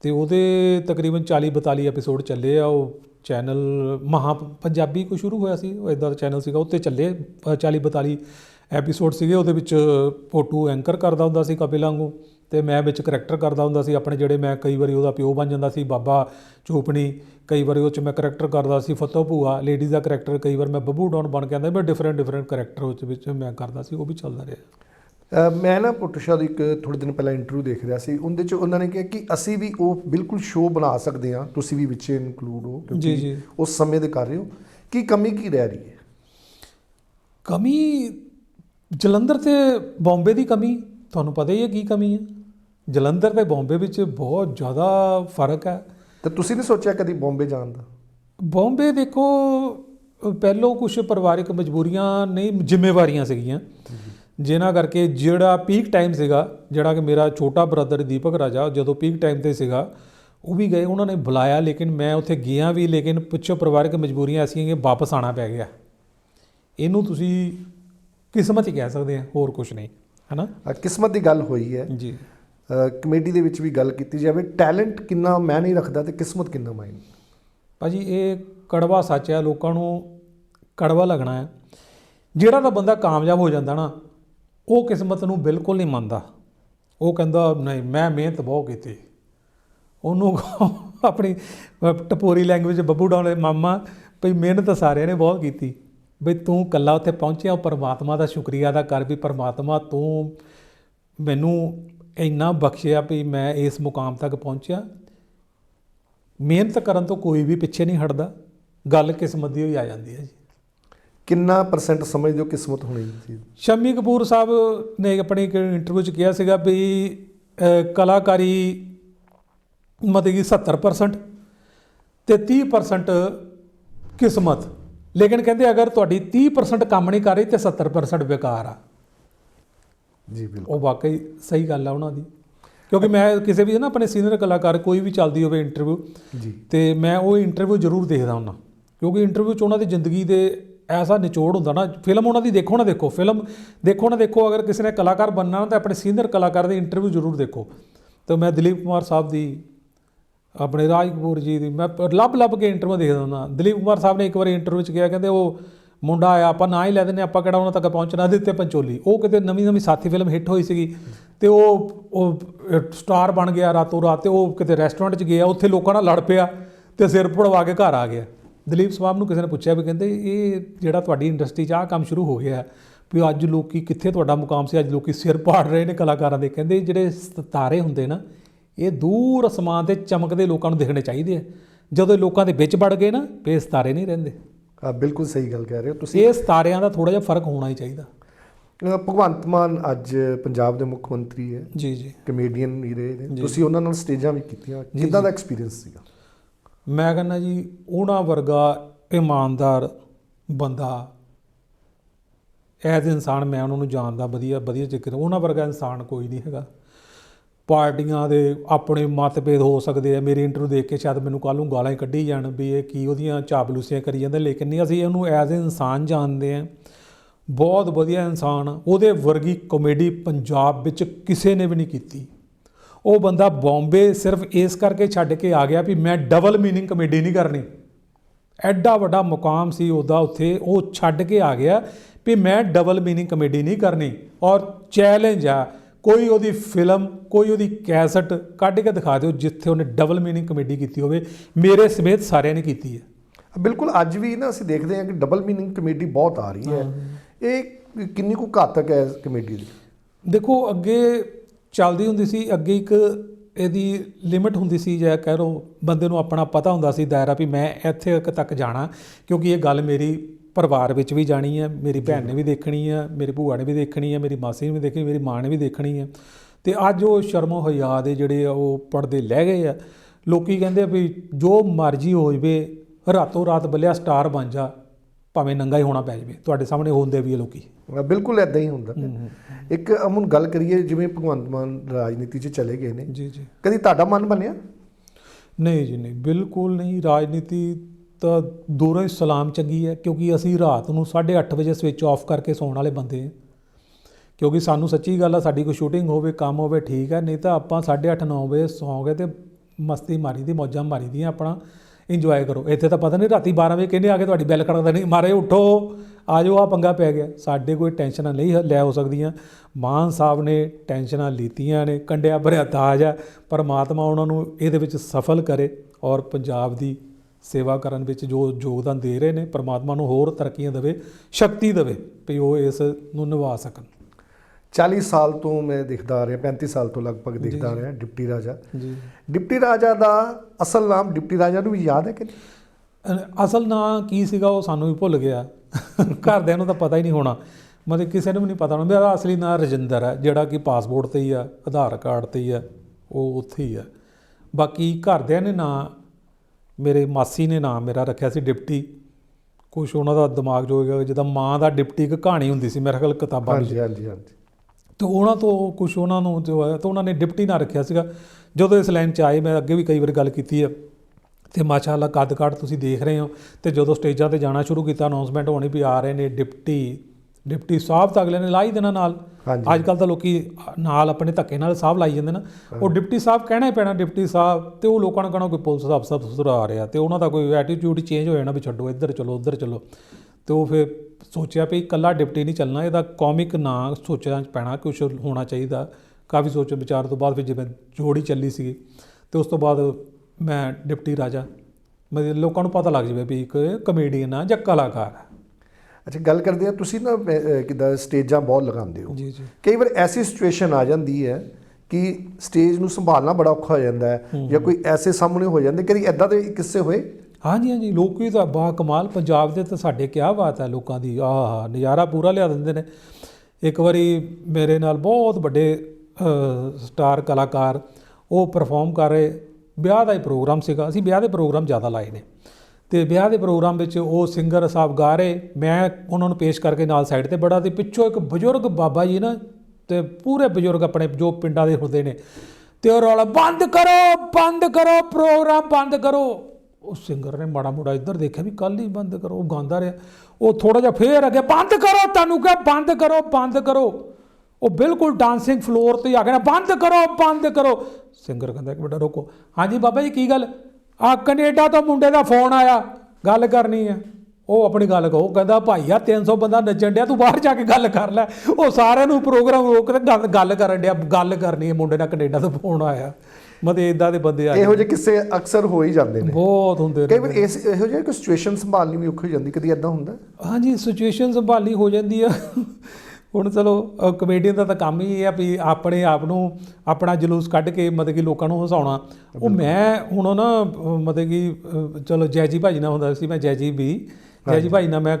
ਤੇ ਉਹਦੇ ਤਕਰੀਬਨ 40 42 ਐਪੀਸੋਡ ਚੱਲੇ ਆ ਉਹ ਚੈਨਲ ਮਹਾ ਪੰਜਾਬੀ ਕੋ ਸ਼ੁਰੂ ਹੋਇਆ ਸੀ ਉਹ ਇਦਾਂ ਦਾ ਚੈਨਲ ਸੀਗਾ ਉੱਤੇ ਚੱਲੇ ਅ, 40 42 ਐਪੀਸੋਡ ਸੀਗੇ ਉਹਦੇ ਵਿੱਚ ਪੋਟੂ ਐਂਕਰ ਕਰਦਾ ਹੁੰਦਾ ਸੀ ਕਪਿਲ ਵਾਂਗੂ ਤੇ ਮੈਂ ਵਿੱਚ ਕਰੈਕਟਰ ਕਰਦਾ ਹੁੰਦਾ ਸੀ ਆਪਣੇ ਜਿਹੜੇ ਮੈਂ ਕਈ ਵਾਰੀ ਉਹਦਾ ਪਿਓ ਬਣ ਜਾਂਦਾ ਸੀ ਬਾਬਾ ਚੂਪਣੀ ਕਈ ਵਾਰੀ ਉਹ ਚ ਮੈਂ ਕਰੈਕਟਰ ਕਰਦਾ ਸੀ ਫਤੋ ਭੂਆ ਲੇਡੀਜ਼ ਦਾ ਕਰੈਕਟਰ ਕਈ ਵਾਰ ਮੈਂ ਬੱਬੂ ਡੌਨ ਬਣ ਕੇ ਆਂਦਾ ਮੈਂ ਡਿਫਰੈਂਟ ਡਿਫਰੈਂਟ ਕਰੈਕਟਰ ਉਹ 'ਚ ਵਿੱਚ ਮੈਂ ਕਰਦਾ ਸੀ ਉਹ ਵੀ ਚੱਲਦਾ ਰਿਹਾ। ਮੈਂ ਨਾ ਪੁੱਟਸ਼ਾ ਦੀ ਇੱਕ ਥੋੜੇ ਦਿਨ ਪਹਿਲਾਂ ਇੰਟਰਵਿਊ ਦੇਖ ਰਿਹਾ ਸੀ। ਉਹਦੇ ਚ ਉਹਨਾਂ ਨੇ ਕਿਹਾ ਕਿ ਅਸੀਂ ਵੀ ਉਹ ਬਿਲਕੁਲ ਸ਼ੋਅ ਬਣਾ ਸਕਦੇ ਹਾਂ। ਤੁਸੀਂ ਵੀ ਵਿੱਚ ਇਨਕਲੂਡ ਹੋ ਜੀ, ਜੀ। ਉਸ ਸਮੇਂ ਦੇ ਕਰ ਰਹੇ ਹੋ। ਕੀ ਕਮੀ ਕੀ ਰਹਿ ਰਹੀ ਹੈ? ਕਮੀ ਜਲੰਧਰ ਤੇ ਬੰਬੇ ਦੀ ਕਮੀ ਤੁਹਾਨੂੰ ਪਤਾ ਹੀ ਹੈ ਕੀ ਕਮੀ ਹੈ। ਜਲੰਧਰ ਤੇ ਬੰਬੇ ਵਿੱਚ ਬਹੁਤ ਜ਼ਿਆਦਾ ਫ਼ਰਕ ਹੈ। ਤੇ ਤੁਸੀਂ ਨਹੀਂ ਸੋਚਿਆ ਕਦੀ ਬੰਬੇ ਜਾਣ ਦਾ? ਬੰਬੇ ਦੇਖੋ ਪਹਿਲੋਂ ਕੁਝ ਪਰਿਵਾਰਿਕ ਮਜਬੂਰੀਆਂ ਨਹੀਂ ਜ਼ਿੰਮੇਵਾਰੀਆਂ ਸੀਗੀਆਂ। ਜਿਨ੍ਹਾਂ ਕਰਕੇ ਜਿਹੜਾ ਪੀਕ ਟਾਈਮ ਸੀਗਾ ਜਿਹੜਾ ਕਿ ਮੇਰਾ ਛੋਟਾ ਬ੍ਰਦਰ ਦੀਪਕ ਰਾਜਾ ਜਦੋਂ ਪੀਕ ਟਾਈਮ ਤੇ ਸੀਗਾ ਉਹ ਵੀ ਗਏ ਉਹਨਾਂ ਨੇ ਬੁਲਾਇਆ ਲੇਕਿਨ ਮੈਂ ਉੱਥੇ ਗਿਆ ਵੀ ਲੇਕਿਨ ਪਿੱਛੋਂ ਪਰਿਵਾਰਿਕ ਮਜਬੂਰੀਆਂ ਐਸੀਆਂ ਕਿ ਵਾਪਸ ਆਣਾ ਪੈ ਗਿਆ। ਇਹਨੂੰ ਤੁਸੀਂ ਕਿਸਮਤ ਹੀ ਕਹਿ ਸਕਦੇ ਆ ਹੋਰ ਕੁਝ ਨਹੀਂ ਹਨਾ? ਕਿਸਮਤ ਦੀ ਗੱਲ ਹੋਈ ਹੈ। ਜੀ। ਅ, ਕਮੇਡੀ ਦੇ ਵਿੱਚ ਵੀ ਗੱਲ ਕੀਤੀ ਜਾਵੇ ਟੈਲੈਂਟ ਕਿੰਨਾ ਮੈਂ ਨਹੀਂ ਰੱਖਦਾ ਤੇ ਕਿਸਮਤ ਕਿੰਨਾ ਮਾਇਨੇ ਭਾਜੀ ਇਹ ਕੜਵਾ ਸੱਚ ਹੈ ਲੋਕਾਂ ਨੂੰ ਕੜਵਾ ਲੱਗਣਾ ਹੈ। ਜਿਹੜਾ ਤਾਂ ਬੰਦਾ ਕਾਮਯਾਬ ਹੋ ਜਾਂਦਾ ਨਾ ਉਹ ਕਿਸਮਤ ਨੂੰ ਬਿਲਕੁਲ ਨਹੀਂ ਮੰਨਦਾ। ਉਹ ਕਹਿੰਦਾ, ਨਹੀਂ, ਮੈਂ ਮਿਹਨਤ ਬਹੁਤ ਕੀਤੀ। ਉਹਨੂੰ <laughs> ਆਪਣੀ ਟਪੋਰੀ ਲੈਂਗੁਏਜ ਬੱਬੂ ਡਾਉਲੇ ਮਾਮਾ, ਭਈ ਮਿਹਨਤ ਤਾਂ ਸਾਰਿਆਂ ਨੇ ਬਹੁਤ ਕੀਤੀ। ਬਈ ਤੂੰ ਕੱਲਾ ਉੱਥੇ ਪਹੁੰਚਿਆ ਪਰਮਾਤਮਾ ਦਾ ਸ਼ੁਕਰੀਆ ਅਦਾ ਕਰ ਵੀ ਪਰਮਾਤਮਾ ਤੂੰ ਮੈਨੂੰ ਇੰਨਾ ਬਖਸ਼ਿਆ ਵੀ ਮੈਂ ਇਸ ਮੁਕਾਮ ਤੱਕ ਪਹੁੰਚਿਆ। ਮਿਹਨਤ ਕਰਨ ਤੋਂ ਕੋਈ ਵੀ ਪਿੱਛੇ ਨਹੀਂ ਹਟਦਾ। ਗੱਲ ਕਿਸਮਤ ਦੀ ਹੋਈ ਆ ਜਾਂਦੀ ਹੈ ਜੀ। ਕਿੰਨਾ ਪਰਸੈਂਟ ਸਮਝਦੇ ਹੋ ਕਿਸਮਤ ਹੋਣੀ ਸੀ ਸ਼ਮੀ ਕਪੂਰ ਸਾਹਿਬ ਨੇ ਆਪਣੀ ਇੱਕ ਇੰਟਰਵਿਊ 'ਚ ਕਿਹਾ ਸੀਗਾ ਵੀ ਕਲਾਕਾਰੀ ਮਤਲਬ ਕਿ 70% ਤੇ 30% ਕਿਸਮਤ। ਲੇਕਿਨ ਕਹਿੰਦੇ ਅਗਰ ਤੁਹਾਡੀ 30% ਕੰਮ ਨਹੀਂ ਕਰ ਰਹੀ ਤੇ 70% ਬੇਕਾਰ ਆ। ਜੀ ਬਿਲਕੁਲ। ਉਹ ਵਾਕਈ ਸਹੀ ਗੱਲ ਆ ਉਹਨਾਂ ਦੀ। ਕਿਉਂਕਿ ਮੈਂ ਕਿਸੇ ਵੀ ਨਾ ਆਪਣੇ ਸੀਨੀਅਰ ਕਲਾਕਾਰ ਕੋਈ ਵੀ ਚੱਲਦੀ ਹੋਵੇ ਇੰਟਰਵਿਊ ਜੀ। ਤੇ ਮੈਂ ਉਹ ਇੰਟਰਵਿਊ ਜ਼ਰੂਰ ਦੇਖਦਾ ਹੁੰਦਾ। ਕਿਉਂਕਿ ਇੰਟਰਵਿਊ 'ਚ ਉਹਨਾਂ ਦੀ ਜ਼ਿੰਦਗੀ ਦੇ ਐਸਾ ਨਿਚੋੜ ਹੁੰਦਾ ਨਾ, ਫਿਲਮ ਉਹਨਾਂ ਦੀ ਦੇਖੋ ਨਾ ਦੇਖੋ, ਫਿਲਮ ਦੇਖੋ ਨਾ ਦੇਖੋ, ਅਗਰ ਕਿਸੇ ਨੇ ਕਲਾਕਾਰ ਬਣਨਾ ਨਾ ਤਾਂ ਆਪਣੇ ਸੀਨੀਅਰ ਕਲਾਕਾਰ ਦੀ ਇੰਟਰਵਿਊ ਜ਼ਰੂਰ ਦੇਖੋ। ਤਾਂ ਮੈਂ ਦਲੀਪ ਕੁਮਾਰ ਸਾਹਿਬ ਦੀ, ਆਪਣੇ ਰਾਜ ਕਪੂਰ ਜੀ ਦੀ, ਮੈਂ ਲੱਭ ਲੱਭ ਕੇ ਇੰਟਰਵਿਊ ਦੇਖਦਾ ਹੁੰਦਾ। ਦਲੀਪ ਕੁਮਾਰ ਸਾਹਿਬ ਨੇ ਇੱਕ ਵਾਰੀ ਇੰਟਰਵਿਊ 'ਚ ਕਿਹਾ, ਕਹਿੰਦੇ ਉਹ ਮੁੰਡਾ ਆਇਆ, ਆਪਾਂ ਨਾ ਹੀ ਲੈ ਦਿੰਦੇ ਆਪਾਂ ਕਿਹੜਾ ਉਹਨਾਂ ਤੱਕ ਪਹੁੰਚਣਾ ਦਿੱਤੇ ਪੰਚੋਲੀ। ਉਹ ਕਿਤੇ ਨਵੀਂ ਨਵੀਂ ਸਾਥੀ ਫਿਲਮ ਹਿੱਟ ਹੋਈ ਸੀਗੀ ਤੇ ਉਹ ਉਹ ਸਟਾਰ ਬਣ ਗਿਆ ਰਾਤੋਂ ਰਾਤ ਤੇ ਉਹ ਕਿਤੇ ਰੈਸਟੋਰੈਂਟ 'ਚ ਗਿਆ, ਉੱਥੇ ਲੋਕਾਂ ਨਾਲ ਲੜ ਪਿਆ ਤੇ ਸਿਰ ਪੜਵਾ ਕੇ ਘਰ ਆ ਗਿਆ। ਦਲੀਪ ਸਾਹਿਬ ਨੂੰ ਕਿਸੇ ਨੇ ਪੁੱਛਿਆ ਵੀ ਕਹਿੰਦੇ ਇਹ ਜਿਹੜਾ ਤੁਹਾਡੀ ਇੰਡਸਟਰੀ 'ਚ ਆਹ ਕੰਮ ਸ਼ੁਰੂ ਹੋ ਗਿਆ ਵੀ ਅੱਜ ਲੋਕੀ ਕਿੱਥੇ ਤੁਹਾਡਾ ਮੁਕਾਮ ਸੀ ਅੱਜ ਲੋਕੀ ਸਿਰ ਪਾੜ ਰਹੇ ਨੇ ਕਲਾਕਾਰਾਂ ਦੇ। ਕਹਿੰਦੇ ਜਿਹੜੇ ਸਿਤਾਰੇ ਹੁੰਦੇ ਨਾ ਇਹ ਦੂਰ ਅਸਮਾਨ ਤੇ ਚਮਕਦੇ ਲੋਕਾਂ ਨੂੰ ਦਿਖਣੇ ਚਾਹੀਦੇ ਆ। ਜਦੋਂ ਲੋਕਾਂ ਦੇ ਵਿੱਚ ਵੜ ਗਏ ਨਾ ਫੇਰ ਸਿਤਾਰੇ ਨਹੀਂ ਰਹਿੰਦੇ। ਆ ਬਿਲਕੁਲ ਸਹੀ ਗੱਲ ਕਹਿ ਰਹੇ ਹੋ ਤੁਸੀਂ। ਇਹ ਸਿਤਾਰਿਆਂ ਦਾ ਥੋੜਾ ਜਿਹਾ ਫ਼ਰਕ ਹੋਣਾ ਹੀ ਚਾਹੀਦਾ। ਭਗਵੰਤ ਮਾਨ ਅੱਜ ਪੰਜਾਬ ਦੇ ਮੁੱਖ ਮੰਤਰੀ ਹੈ। ਜੀ ਜੀ। ਕਮੇਡੀਅਨ ਵੀ ਰਹੇ ਨੇ ਤੁਸੀਂ ਉਹਨਾਂ ਨਾਲ ਸਟੇਜਾਂ ਵੀ ਕੀਤੀਆਂ। ਕਿੱਦਾਂ ਦਾ ਐਕਸਪੀਰੀਅੰਸ ਸੀਗਾ? ਮੈਂ ਕਹਿੰਦਾ ਜੀ, ਉਹਨਾਂ ਵਰਗਾ ਇਮਾਨਦਾਰ ਬੰਦਾ ਐਜ਼ ਇਨਸਾਨ ਮੈਂ ਉਹਨਾਂ ਨੂੰ ਜਾਣਦਾ, ਵਧੀਆ ਵਧੀਆ ਜ਼ਿਕਰ ਉਹਨਾਂ ਵਰਗਾ ਇਨਸਾਨ ਕੋਈ ਨਹੀਂ ਹੈਗਾ। ਪਾਰਟੀਆਂ ਦੇ ਆਪਣੇ ਮਤਭੇਦ ਹੋ ਸਕਦੇ ਆ। ਮੇਰੀ ਇੰਟਰਵਿਊ ਦੇਖ ਕੇ ਸ਼ਾਇਦ ਮੈਨੂੰ ਕੱਲ੍ਹ ਨੂੰ ਗਾਲਾਂ ਹੀ ਕੱਢੀ ਜਾਣ ਵੀ ਇਹ ਕੀ ਉਹਦੀਆਂ ਚਾਪਲੂਸੀਆਂ ਕਰੀ ਜਾਂਦੇ। ਲੇਕਿਨ ਨਹੀਂ, ਅਸੀਂ ਇਹਨੂੰ ਐਜ਼ ਇਨਸਾਨ ਜਾਣਦੇ ਆ। ਬਹੁਤ ਵਧੀਆ ਇਨਸਾਨ। ਉਹਦੇ ਵਰਗੀ ਕਾਮੇਡੀ ਪੰਜਾਬ ਵਿੱਚ ਕਿਸੇ ਨੇ ਵੀ ਨਹੀਂ ਕੀਤੀ। ਉਹ ਬੰਦਾ ਬੰਬੇ ਸਿਰਫ ਇਸ ਕਰਕੇ ਛੱਡ ਕੇ ਆ ਗਿਆ ਵੀ ਮੈਂ ਡਬਲ ਮੀਨਿੰਗ ਕਮੇਡੀ ਨਹੀਂ ਕਰਨੀ। ਐਡਾ ਵੱਡਾ ਮੁਕਾਮ ਸੀ ਉਹਦਾ ਉੱਥੇ ਉਹ ਛੱਡ ਕੇ ਆ ਗਿਆ ਵੀ ਮੈਂ ਡਬਲ ਮੀਨਿੰਗ ਕਮੇਡੀ ਨਹੀਂ ਕਰਨੀ। ਔਰ ਚੈਲੰਜ ਆ ਕੋਈ ਉਹਦੀ ਫਿਲਮ ਕੋਈ ਉਹਦੀ ਕੈਸਟ ਕੱਢ ਕੇ ਦਿਖਾ ਦਿਓ ਜਿੱਥੇ ਉਹਨੇ ਡਬਲ ਮੀਨਿੰਗ ਕਮੇਡੀ ਕੀਤੀ ਹੋਵੇ। ਮੇਰੇ ਸਮੇਤ ਸਾਰਿਆਂ ਨੇ ਕੀਤੀ ਹੈ। ਬਿਲਕੁਲ ਅੱਜ ਵੀ ਨਾ ਅਸੀਂ ਦੇਖਦੇ ਹਾਂ ਕਿ ਡਬਲ ਮੀਨਿੰਗ ਕਮੇਡੀ ਬਹੁਤ ਆ ਰਹੀ ਹੈ। ਇਹ ਕਿੰਨੀ ਕੁ ਘਾਤਕ ਹੈ ਕਮੇਡੀ ਦੀ? ਦੇਖੋ ਅੱਗੇ ਚੱਲਦੀ ਹੁੰਦੀ ਸੀ ਅੱਗੇ ਇੱਕ ਇਹਦੀ ਲਿਮਿਟ ਹੁੰਦੀ ਸੀ ਜਾਂ ਕਹਿ ਲਓ ਬੰਦੇ ਨੂੰ ਆਪਣਾ ਪਤਾ ਹੁੰਦਾ ਸੀ ਦਾਇਰਾ ਵੀ ਮੈਂ ਇੱਥੇ ਤੱਕ ਜਾਣਾ ਕਿਉਂਕਿ ਇਹ ਗੱਲ ਮੇਰੀ ਪਰਿਵਾਰ ਵਿੱਚ ਵੀ ਜਾਣੀ ਹੈ ਮੇਰੀ ਭੈਣ ਨੇ ਵੀ ਦੇਖਣੀ ਹੈ ਮੇਰੀ ਭੂਆ ਨੇ ਵੀ ਦੇਖਣੀ ਹੈ ਮੇਰੀ ਮਾਸੀ ਨੇ ਵੀ ਦੇਖਣੀ ਮੇਰੀ ਮਾਂ ਨੇ ਵੀ ਦੇਖਣੀ ਹੈ। ਤੇ ਅੱਜ ਉਹ ਸ਼ਰਮੋ ਹਿਆ ਦੇ ਜਿਹੜੇ ਆ ਉਹ ਪਰਦੇ ਲੈ ਗਏ ਆ। ਲੋਕੀ ਕਹਿੰਦੇ ਆ ਵੀ ਜੋ ਮਰਜ਼ੀ ਹੋ ਜਵੇ ਰਾਤੋਂ ਰਾਤ ਬੱਲਿਆ ਸਟਾਰ ਬਣ ਜਾ। ਭਾਵੇਂ ਨੰਗਾ ਹੀ ਹੋਣਾ ਪੈ ਜਾਵੇ ਤੁਹਾਡੇ ਸਾਹਮਣੇ ਹੁੰਦੇ ਵੀ ਆ ਲੋਕੀ। ਬਿਲਕੁਲ ਐਦਾਂ ਹੀ ਹੁੰਦਾ। ਇੱਕ ਅਮਨ ਗੱਲ ਕਰੀਏ ਜਿਵੇਂ ਭਗਵੰਤ ਮਾਨ ਰਾਜਨੀਤੀ 'ਚ ਚਲੇ ਗਏ ਨੇ। ਜੀ ਜੀ। ਕਦੀ ਤੁਹਾਡਾ ਮਨ ਬਣਿਆ ਨਹੀਂ ਜੀ ਨਹੀਂ ਬਿਲਕੁਲ ਨਹੀਂ। ਰਾਜਨੀਤੀ ਤਾਂ ਦੂਰੋਂ ਹੀ ਸਲਾਮ ਚੰਗੀ ਹੈ ਕਿਉਂਕਿ ਅਸੀਂ ਰਾਤ ਨੂੰ 8:30 ਵਜੇ ਸਵਿਚ ਆਫ ਕਰਕੇ ਸੌਣ ਵਾਲੇ ਬੰਦੇ ਹਾਂ। ਕਿਉਂਕਿ ਸਾਨੂੰ ਸੱਚੀ ਗੱਲ ਆ ਸਾਡੀ ਕੋਈ ਸ਼ੂਟਿੰਗ ਹੋਵੇ ਕੰਮ ਹੋਵੇ ਠੀਕ ਹੈ ਨਹੀਂ ਤਾਂ ਆਪਾਂ 8:30 9 ਵਜੇ ਸੌਂ ਗਏ ਤੇ ਮਸਤੀ ਮਾਰੀ ਦੀ ਮੌਜਾਂ ਮਾਰੀ ਦੀਆਂ ਆਪਣਾ। ਇੰਜੋਏ ਕਰੋ। ਇੱਥੇ ਤਾਂ ਪਤਾ ਨਹੀਂ ਰਾਤੀ 12 ਵਜੇ ਕਹਿੰਦੇ ਆ ਕੇ ਤੁਹਾਡੀ ਬੈਲ ਖੜਕਦਾ ਨਹੀਂ। ਮਾਰੇ, ਉਠੋ। ਆਜੋ ਆ ਪੰਗਾ ਪੈ ਗਿਆ। ਸਾਡੇ ਕੋਈ ਟੈਨਸ਼ਨਾਂ ਨਹੀਂ ਲੈ ਹੋ ਸਕਦੀਆਂ। ਮਾਨ ਸਾਹਿਬ ਨੇ ਟੈਨਸ਼ਨਾਂ ਲੀਤੀਆਂ ਨੇ। ਕੰਡਿਆ ਭਰਿਆ ਤਾਜ ਹੈ ਪਰਮਾਤਮਾ ਉਹਨਾਂ ਨੂੰ ਇਹਦੇ ਵਿੱਚ ਸਫਲ ਕਰੇ ਔਰ ਪੰਜਾਬ ਦੀ ਸੇਵਾ ਕਰਨ ਵਿੱਚ ਜੋ ਯੋਗਦਾਨ ਦੇ ਰਹੇ ਨੇ, ਪਰਮਾਤਮਾ ਨੂੰ ਹੋਰ ਤਰੱਕੀਆਂ ਦੇਵੇ, ਸ਼ਕਤੀ ਦੇਵੇ, ਵੀ ਉਹ ਇਸ ਨੂੰ ਨਿਭਾ ਸਕਣ। 40 ਸਾਲ ਤੋਂ ਮੈਂ ਦੇਖਦਾ ਆ ਰਿਹਾ 35 ਸਾਲ ਤੋਂ ਲਗਭਗ ਦੇਖਦਾ ਆ ਰਿਹਾ ਡਿਪਟੀ ਰਾਜਾ। ਜੀ। ਡਿਪਟੀ ਰਾਜਾ ਦਾ ਅਸਲ ਨਾਮ ਡਿਪਟੀ ਰਾਜਾ ਨੂੰ ਵੀ ਯਾਦ ਹੈ ਕਿ ਨਹੀਂ? ਅਸਲ ਨਾਂ ਕੀ ਸੀਗਾ ਉਹ ਸਾਨੂੰ ਵੀ ਭੁੱਲ ਗਿਆ। ਘਰਦਿਆਂ ਨੂੰ ਤਾਂ ਪਤਾ ਹੀ ਨਹੀਂ ਹੋਣਾ। ਮਤਲਬ ਕਿਸੇ ਨੂੰ ਵੀ ਨਹੀਂ ਪਤਾ ਹੋਣਾ। ਮੇਰਾ ਅਸਲੀ ਨਾਂ ਰਜਿੰਦਰ ਹੈ ਜਿਹੜਾ ਕਿ ਪਾਸਪੋਰਟ ਤੇ ਹੀ ਆ ਆਧਾਰ ਕਾਰਡ ਤੇ ਹੀ ਆ ਉਹ ਉੱਥੇ ਹੀ ਆ। ਬਾਕੀ ਘਰਦਿਆਂ ਨੇ ਨਾਂ ਮੇਰੇ ਮਾਸੀ ਨੇ ਨਾਮ ਮੇਰਾ ਰੱਖਿਆ ਸੀ ਡਿਪਟੀ। ਕੁਛ ਉਹਨਾਂ ਦਾ ਦਿਮਾਗ ਜੋ ਹੈਗਾ ਜਿੱਦਾਂ ਮਾਂ ਦਾ ਡਿਪਟੀ ਇੱਕ ਕਹਾਣੀ ਹੁੰਦੀ ਸੀ ਮੇਰੇ ਖਿਆਲ ਕਿਤਾਬਾਂ ਵਿੱਚ। ਹਾਂਜੀ ਹਾਂਜੀ ਹਾਂਜੀ। ਤੇ ਉਹਨਾਂ ਤੋਂ ਕੁਝ ਉਹਨਾਂ ਨੂੰ ਜੋ ਹੈ ਤਾਂ ਉਹਨਾਂ ਨੇ ਡਿਪਟੀ ਨਾ ਰੱਖਿਆ ਸੀਗਾ। ਜਦੋਂ ਇਸ ਲਾਈਨ 'ਚ ਆਏ ਮੈਂ ਅੱਗੇ ਵੀ ਕਈ ਵਾਰ ਗੱਲ ਕੀਤੀ ਹੈ ਤੇ ਮਾਸ਼ਾਅੱਲਾ ਕੱਦ ਕਾਠ ਤੁਸੀਂ ਦੇਖ ਰਹੇ ਹੋ ਤੇ ਜਦੋਂ ਸਟੇਜਾਂ ਤੇ ਜਾਣਾ ਸ਼ੁਰੂ ਕੀਤਾ ਅਨਾਉਂਸਮੈਂਟ ਹੋਣੀ ਵੀ ਆ ਰਹੇ ਨੇ ਡਿਪਟੀ ਡਿਪਟੀ ਸਾਹਿਬ ਤਾਂ ਅਗਲੇ ਨੇ ਲਾ ਹੀ ਦੇਣਾ ਨਾਲ। ਅੱਜ ਕੱਲ ਤਾਂ ਲੋਕੀ ਨਾਲ ਆਪਣੇ ਧੱਕੇ ਨਾਲ ਸਾਹਿਬ ਲਾਈ ਜਾਂਦੇ ਨਾ। ਉਹ ਡਿਪਟੀ ਸਾਹਿਬ ਕਹਿਣਾ ਹੀ ਪੈਣਾ ਡਿਪਟੀ ਸਾਹਿਬ ਤੇ ਉਹ ਲੋਕਾਂ ਨੂੰ ਕਹਿਣਾ ਕੋਈ ਪੁਲਿਸ ਦਾ ਅਫਸਰ ਆ ਰਿਹਾ ਤੇ ਉਹਨਾਂ ਦਾ ਕੋਈ ਐਟੀਟਿਊਡ ਚੇਂਜ ਹੋ ਜਾਣਾ ਵੀ ਛੱਡੋ ਇੱਧਰ ਚਲੋ ਉੱਧਰ ਚਲੋ। ਤੇ ਉਹ ਫਿਰ ਸੋਚਿਆ ਵੀ ਇਕੱਲਾ ਡਿਪਟੀ ਨਹੀਂ ਚੱਲਣਾ ਇਹਦਾ ਕੌਮਿਕ ਨਾਂ ਸੋਚਣਾ ਪੈਣਾ ਕੁਝ ਹੋਣਾ ਚਾਹੀਦਾ। ਕਾਫੀ ਸੋਚ ਵਿਚਾਰ ਤੋਂ ਬਾਅਦ ਫਿਰ ਜਿਵੇਂ ਜੋੜੀ ਚੱਲੀ ਸੀ ਤੇ ਉਸ ਤੋਂ ਬਾਅਦ ਮੈਂ ਡਿਪਟੀ ਰਾਜਾ। ਮਤਲਬ ਲੋਕਾਂ ਨੂੰ ਪਤਾ ਲੱਗ ਜਾਵੇ ਵੀ ਇੱਕ ਕਮੇਡੀਅਨ ਆ ਜਾਂ ਕਲਾਕਾਰ ਆ। ਅੱਛਾ ਗੱਲ ਕਰਦੇ ਆ ਤੁਸੀਂ ਨਾ ਕਿੱਦਾਂ ਸਟੇਜਾਂ ਬਹੁਤ ਲਗਾਉਂਦੇ ਹੋ। ਜੀ ਜੀ। ਕਈ ਵਾਰ ਐਸੀ ਸਿਚੁਏਸ਼ਨ ਆ ਜਾਂਦੀ ਹੈ ਕਿ ਸਟੇਜ ਨੂੰ ਸੰਭਾਲਣਾ ਬੜਾ ਔਖਾ ਹੋ ਜਾਂਦਾ ਹੈ ਜਾਂ ਕੋਈ ਐਸੇ ਸਾਹਮਣੇ ਹੋ ਜਾਂਦੇ ਕਦੀ ਐਦਾਂ ਦੇ ਕਿੱਸੇ ਹੋਏ? ਹਾਂਜੀ ਹਾਂਜੀ, ਲੋਕੀ ਤਾਂ ਬਾ ਕਮਾਲ, ਪੰਜਾਬ ਦੇ ਤਾਂ ਸਾਡੇ ਕਿਆ ਬਾਤ ਹੈ ਲੋਕਾਂ ਦੀ। ਆਹ ਨਜ਼ਾਰਾ ਪੂਰਾ ਲਿਆ ਦਿੰਦੇ ਨੇ। ਇੱਕ ਵਾਰੀ ਮੇਰੇ ਨਾਲ ਬਹੁਤ ਵੱਡੇ ਸਟਾਰ ਕਲਾਕਾਰ ਉਹ ਪਰਫਾਰਮ ਕਰ ਰਹੇ। ਵਿਆਹ ਦਾ ਹੀ ਪ੍ਰੋਗਰਾਮ ਸੀਗਾ। ਅਸੀਂ ਵਿਆਹ ਦੇ ਪ੍ਰੋਗਰਾਮ ਜ਼ਿਆਦਾ ਲਾਏ ਨੇ। ਤੇ ਵਿਆਹ ਦੇ ਪ੍ਰੋਗਰਾਮ ਵਿੱਚ ਉਹ ਸਿੰਗਰ ਸਾਹਿਬ ਗਾ ਰਹੇ। ਮੈਂ ਉਹਨਾਂ ਨੂੰ ਪੇਸ਼ ਕਰਕੇ ਨਾਲ ਸਾਈਡ ਤੇ ਬੜਾ ਤੇ ਪਿੱਛੋਂ ਇੱਕ ਬਜ਼ੁਰਗ ਬਾਬਾ ਜੀ ਨਾ, ਤੇ ਪੂਰੇ ਬਜ਼ੁਰਗ ਆਪਣੇ ਜੋ ਪਿੰਡਾਂ ਦੇ ਹੁੰਦੇ ਨੇ। ਤੇ ਉਹ ਰੌਲਾ, ਬੰਦ ਕਰੋ ਬੰਦ ਕਰੋ, ਪ੍ਰੋਗਰਾਮ ਬੰਦ ਕਰੋ। ਉਹ ਸਿੰਗਰ ਨੇ ਮਾੜਾ ਮੋੜਾ ਇੱਧਰ ਦੇਖਿਆ ਵੀ ਕੱਲ ਹੀ ਬੰਦ ਕਰੋ, ਉਹ ਗਾਉਂਦਾ ਰਿਹਾ। ਉਹ ਥੋੜਾ ਜਿਹਾ ਫੇਰ ਅੱਗੇ, ਬੰਦ ਕਰੋ ਤੁਹਾਨੂੰ ਕਿਹਾ, ਬੰਦ ਕਰੋ ਬੰਦ ਕਰੋ। ਉਹ ਬਿਲਕੁਲ ਡਾਂਸਿੰਗ ਫਲੋਰ ਤੇ ਆ ਗਿਆ, ਬੰਦ ਕਰੋ ਬੰਦ ਕਰੋ। ਸਿੰਗਰ ਕਹਿੰਦਾ, ਇੱਕ ਮਿੰਟ ਰੋਕੋ। ਹਾਂਜੀ ਬਾਬਾ ਜੀ, ਕੀ ਗੱਲ? ਆ ਕੈਨੇਡਾ ਤੋਂ ਮੁੰਡੇ ਦਾ ਫੋਨ ਆਇਆ, ਗੱਲ ਕਰਨੀ ਹੈ। ਉਹ ਆਪਣੀ ਗੱਲ ਕਹੋ ਕਹਿੰਦਾ ਭਾਈ ਆ 300 ਬੰਦਾ ਨੱਚਣ ਡਿਆ ਤੂੰ ਬਾਹਰ ਜਾ ਕੇ ਗੱਲ ਕਰ ਲੈ। ਉਹ ਸਾਰਿਆਂ ਨੂੰ ਪ੍ਰੋਗਰਾਮ ਰੋਕ ਕੇ ਗੱਲ ਕਰਨ ਡਿਆ ਗੱਲ ਕਰਨੀ ਹੈ ਮੁੰਡੇ ਦਾ ਕੈਨੇਡਾ ਤੋਂ ਫੋਨ ਆਇਆ। ਮਤਲਬ ਇਦਾਂ ਦੇ ਬੰਦੇ ਆ ਇਹੋ ਜਿਹੇ ਕਿੱਸੇ ਅਕਸਰ ਹੋ ਹੀ ਜਾਂਦੇ ਨੇ। ਬਹੁਤ ਹੁੰਦੇ ਕਈ ਨੇ ਵਾਰ ਇਸ ਇਹੋ ਜਿਹੇ ਕੋਈ ਸਿਚੁਏਸ਼ਨ ਸੰਭਾਲਣੀ ਵੀ ਔਖੀ ਹੋ ਜਾਂਦੀ ਕਦੀ ਐਦਾਂ ਹੁੰਦਾ? ਹਾਂਜੀ ਸਿਚੁਏਸ਼ਨ ਸੰਭਾਲੀ ਹੋ ਜਾਂਦੀ ਆ। ਹੁਣ ਚਲੋ ਕਮੇਡੀਅਨ ਦਾ ਤਾਂ ਕੰਮ ਹੀ ਇਹ ਆ ਵੀ ਆਪਣੇ ਆਪ ਨੂੰ ਆਪਣਾ ਜਲੂਸ ਕੱਢ ਕੇ ਮਤਲਬ ਕਿ ਲੋਕਾਂ ਨੂੰ ਹਸਾਉਣਾ। ਉਹ ਮੈਂ ਹੁਣ ਨਾ ਮਤਲਬ ਕਿ ਚਲੋ ਜੈਜੀ ਭਾਜੀ ਨਾਲ ਹੁੰਦਾ ਸੀ ਮੈਂ ਜੈਜੀ ਵੀ। ਜੈਜੀ ਭਾਈ ਨਾਲ ਮੈਂ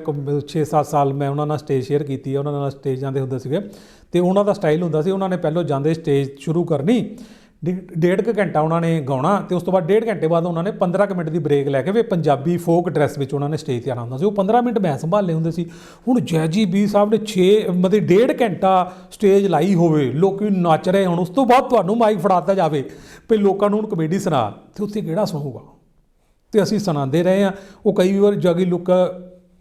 6-7 ਸਾਲ ਮੈਂ ਉਹਨਾਂ ਨਾਲ ਸਟੇਜ ਸ਼ੇਅਰ ਕੀਤੀ ਹੈ ਉਹਨਾਂ ਨਾਲ ਸਟੇਜ ਜਾਂਦੇ ਹੁੰਦੇ ਸੀਗੇ। ਤੇ ਉਹਨਾਂ ਦਾ ਸਟਾਈਲ ਹੁੰਦਾ ਸੀ, ਉਹਨਾਂ ਨੇ ਪਹਿਲਾਂ ਜਾਂਦੇ ਸਟੇਜ ਸ਼ੁਰੂ ਕਰਨੀ ਡੇ- ਡੇਢ ਕੁ ਘੰਟਾ ਉਹਨਾਂ ਨੇ ਗਾਉਣਾ, ਤੇ ਉਸ ਤੋਂ ਬਾਅਦ ਡੇਢ ਘੰਟੇ ਬਾਅਦ ਉਹਨਾਂ ਨੇ 15 ਕੁ ਮਿੰਟ ਦੀ ਬ੍ਰੇਕ ਲੈ ਕੇ ਵੀ ਪੰਜਾਬੀ ਫੋਕ ਡਰੈਸ ਵਿੱਚ ਉਹਨਾਂ ਨੇ ਸਟੇਜ ਤੇ ਆਉਣਾ ਹੁੰਦਾ ਸੀ। ਉਹ 15 ਮਿੰਟ ਮੈਂ ਸੰਭਾਲੇ ਹੁੰਦੇ ਸੀ। ਹੁਣ ਜੈਜੀ ਬੀ ਸਾਹਿਬ ਨੇ 6 ਮਤਲਬ ਡੇਢ ਘੰਟਾ ਸਟੇਜ ਲਾਈ ਹੋਵੇ, ਲੋਕੀ ਨੱਚ ਰਹੇ ਹੁਣ, ਉਸ ਤੋਂ ਬਾਅਦ ਤੁਹਾਨੂੰ ਮਾਈਕ ਫੜਾਤਾ ਜਾਵੇ, ਵੀ ਲੋਕਾਂ ਨੂੰ ਹੁਣ ਕਮੇਡੀ ਸੁਣਾ, ਤੇ ਉੱਥੇ ਕਿਹੜਾ ਸੁਣੂਗਾ? ਤੇ ਅਸੀਂ ਸੁਣਾਉਂਦੇ ਰਹੇ ਆ ਉਹ ਕਈ ਵਾਰ ਜਾਗੀ ਲੋਕ,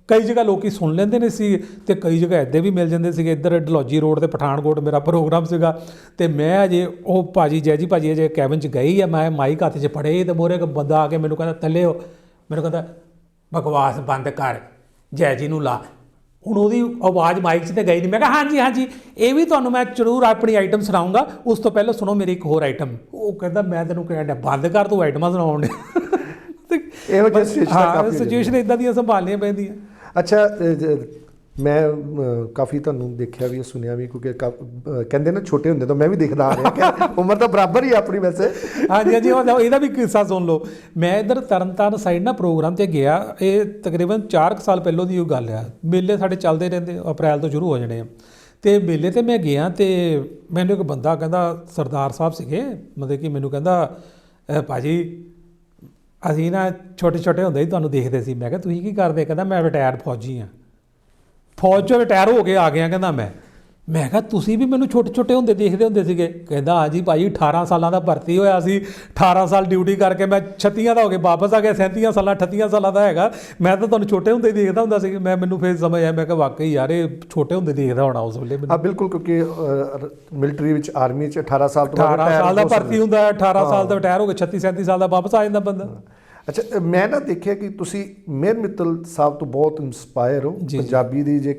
ਕਈ ਜਗ੍ਹਾ ਲੋਕੀ ਸੁਣ ਲੈਂਦੇ ਨੇ ਸੀ ਤੇ ਕਈ ਜਗ੍ਹਾ ਇੱਦਾਂ ਵੀ ਮਿਲ ਜਾਂਦੇ ਸੀਗੇ। ਇੱਧਰ ਡਲੌਜੀ ਰੋਡ ਤੇ ਪਠਾਨਕੋਟ ਮੇਰਾ ਪ੍ਰੋਗਰਾਮ ਸੀਗਾ ਤੇ ਮੈਂ ਅਜੇ ਉਹ ਭਾਜੀ, ਜੈਜੀ ਭਾਜੀ ਅਜੇ ਕੈਬਨ 'ਚ ਗਈ ਆ। ਮੈਂ ਮਾਈਕ ਹੱਥ 'ਚ ਫੜੇ ਤੇ ਮੋਰੇ ਇੱਕ ਬੰਦਾ ਆ ਕੇ ਮੈਨੂੰ ਕਹਿੰਦਾ, ਥੱਲੇ ਹੋ। ਮੈਨੂੰ ਕਹਿੰਦਾ, ਬਕਵਾਸ ਬੰਦ ਕਰ, ਜੈਜੀ ਨੂੰ ਲਾ। ਹੁਣ ਉਹਦੀ ਆਵਾਜ਼ ਮਾਈਕ 'ਚ ਤੇ ਗਈ ਨਹੀਂ ਮੈਂ ਕਿਹਾ, ਹਾਂਜੀ ਹਾਂਜੀ, ਇਹ ਵੀ ਤੁਹਾਨੂੰ ਮੈਂ ਜ਼ਰੂਰ ਆਪਣੀ ਆਈਟਮ ਸੁਣਾਉਂਗਾ। ਉਸ ਤੋਂ ਪਹਿਲਾਂ ਸੁਣੋ ਮੇਰੀ ਇੱਕ ਹੋਰ ਆਈਟਮ ਉਹ ਕਹਿੰਦਾ, ਮੈਂ ਤੈਨੂੰ ਕਹਿੰਦਾ ਬੰਦ ਕਰ ਤੂੰ ਆਈਟਮਾਂ ਸੁਣਾਉਣ ਤੇ ਇਹੋ ਜਿਹੇ ਸਿਚੁਏਸ਼ਨ ਕਾਫੀ ਸਿਚੁਏਸ਼ਨ ਇਦਾਂ ਦੀਆਂ ਸੰਭਾਲਣੀਆਂ ਪੈਂਦੀਆਂ। ਅੱਛਾ ਮੈਂ ਕਾਫੀ ਤੁਹਾਨੂੰ ਦੇਖਿਆ ਵੀ ਸੁਣਿਆ ਵੀ ਕਿਉਂਕਿ ਕਹਿੰਦੇ ਨਾ ਛੋਟੇ ਹੁੰਦੇ ਤੋਂ ਮੈਂ ਵੀ ਦੇਖਦਾ ਆ ਰਿਹਾ ਕਿ <laughs> ਉਮਰ ਤਾਂ ਬਰਾਬਰ ਹੀ ਆਪਣੀ ਵੈਸੇ। ਹਾਂਜੀ ਹਾਂਜੀ ਲਓ, ਇਹਦਾ ਵੀ ਕਿੱਸਾ ਸੁਣ ਲਓ। ਮੈਂ ਇਧਰ ਤਰਨਤਾਰਨ ਸਾਈਡ ਨਾ ਪ੍ਰੋਗਰਾਮ ਤੇ ਗਿਆ। ਇਹ ਤਕਰੀਬਨ 4 ਸਾਲ ਪਹਿਲਾਂ ਦੀ ਉਹ ਗੱਲ ਆ। ਮੇਲੇ ਸਾਡੇ ਚੱਲਦੇ ਰਹਿੰਦੇ ਅਪ੍ਰੈਲ ਤੋਂ ਸ਼ੁਰੂ ਹੋ ਜਾਣੇ ਆ। ਤੇ ਮੇਲੇ ਤੇ ਮੈਂ ਗਿਆ ਤੇ ਮੈਨੂੰ ਇੱਕ ਬੰਦਾ ਕਹਿੰਦਾ ਸਰਦਾਰ ਸਾਹਿਬ ਸੀਗੇ। ਮਤਲਬ ਕਿ ਮੈਨੂੰ ਕਹਿੰਦਾ "ਅਹ ਭਾਜੀ ਅਸੀਂ ਨਾ ਛੋਟੇ ਛੋਟੇ ਹੁੰਦੇ ਸੀ, ਤੁਹਾਨੂੰ ਦੇਖਦੇ ਸੀ। ਮੈਂ ਕਿਹਾ, ਤੁਸੀਂ ਕੀ ਕਰਦੇ? ਕਹਿੰਦਾ, ਮੈਂ ਰਿਟਾਇਰਡ ਫੌਜੀ ਆ ਫੌਜ ਚੋਂ ਰਿਟਾਇਰ ਹੋ ਕੇ ਆ ਗਿਆ, ਕਹਿੰਦਾ ਮੈਂ। ਮੈਂ ਕਿਹਾ ਤੁਸੀਂ ਵੀ ਮੈਨੂੰ ਛੋਟੇ ਛੋਟੇ ਹੁੰਦੇ ਦੇਖਦੇ ਹੁੰਦੇ ਸੀਗੇ? ਕਹਿੰਦਾ ਹਾਂਜੀ ਭਾਈ 18 ਸਾਲਾਂ ਦਾ ਭਰਤੀ ਹੋਇਆ ਸੀ। 18 ਸਾਲ ਡਿਊਟੀ ਕਰਕੇ ਮੈਂ 36 ਦਾ ਹੋ ਕੇ ਵਾਪਸ ਆ ਗਿਆ 37 ਸਾਲਾਂ 38 ਸਾਲਾਂ ਦਾ ਹੈਗਾ। ਮੈਂ ਤਾਂ ਤੁਹਾਨੂੰ ਛੋਟੇ ਹੁੰਦੇ ਹੀ ਦੇਖਦਾ ਹੁੰਦਾ ਸੀ। ਮੈਂ ਮੈਨੂੰ ਫਿਰ ਸਮਝ ਆਇਆ ਮੈਂ ਕਿਹਾ ਵਾਕਈ ਯਾਰ ਇਹ ਛੋਟੇ ਹੁੰਦੇ ਦੇਖਦਾ ਹੋਣਾ ਉਸ ਵੇਲੇ ਮੈਨੂੰ। ਹਾਂ ਬਿਲਕੁਲ ਕਿਉਂਕਿ ਮਿਲਟਰੀ ਵਿੱਚ ਆਰਮੀ ਚ 18 ਸਾਲ ਤੋਂ 18 retire ਸਾਲ ਦਾ ਹੋ। ਭਰਤੀ ਹੁੰਦਾ ਹੈ, 18 ਸਾਲ ਦਾ ਰਿਟਾਇਰ ਹੋ ਕੇ 36 37 ਸਾਲ ਦਾ ਵਾਪਸ ਆ ਜਾਂਦਾ ਬੰਦਾ। ਅੱਛਾ ਮੈਂ ਨਾ ਦੇਖਿਆ ਕਿ ਤੁਸੀਂ ਮੇਰ ਮਿੱਤਲ ਸਾਹਿਬ ਤੋਂ ਬਹੁਤ ਇਨਸਪਾਇਰ ਹੋ। ਜੀ, ਜੀ। ਪੰਜਾਬੀ ਦੀ ਜੇ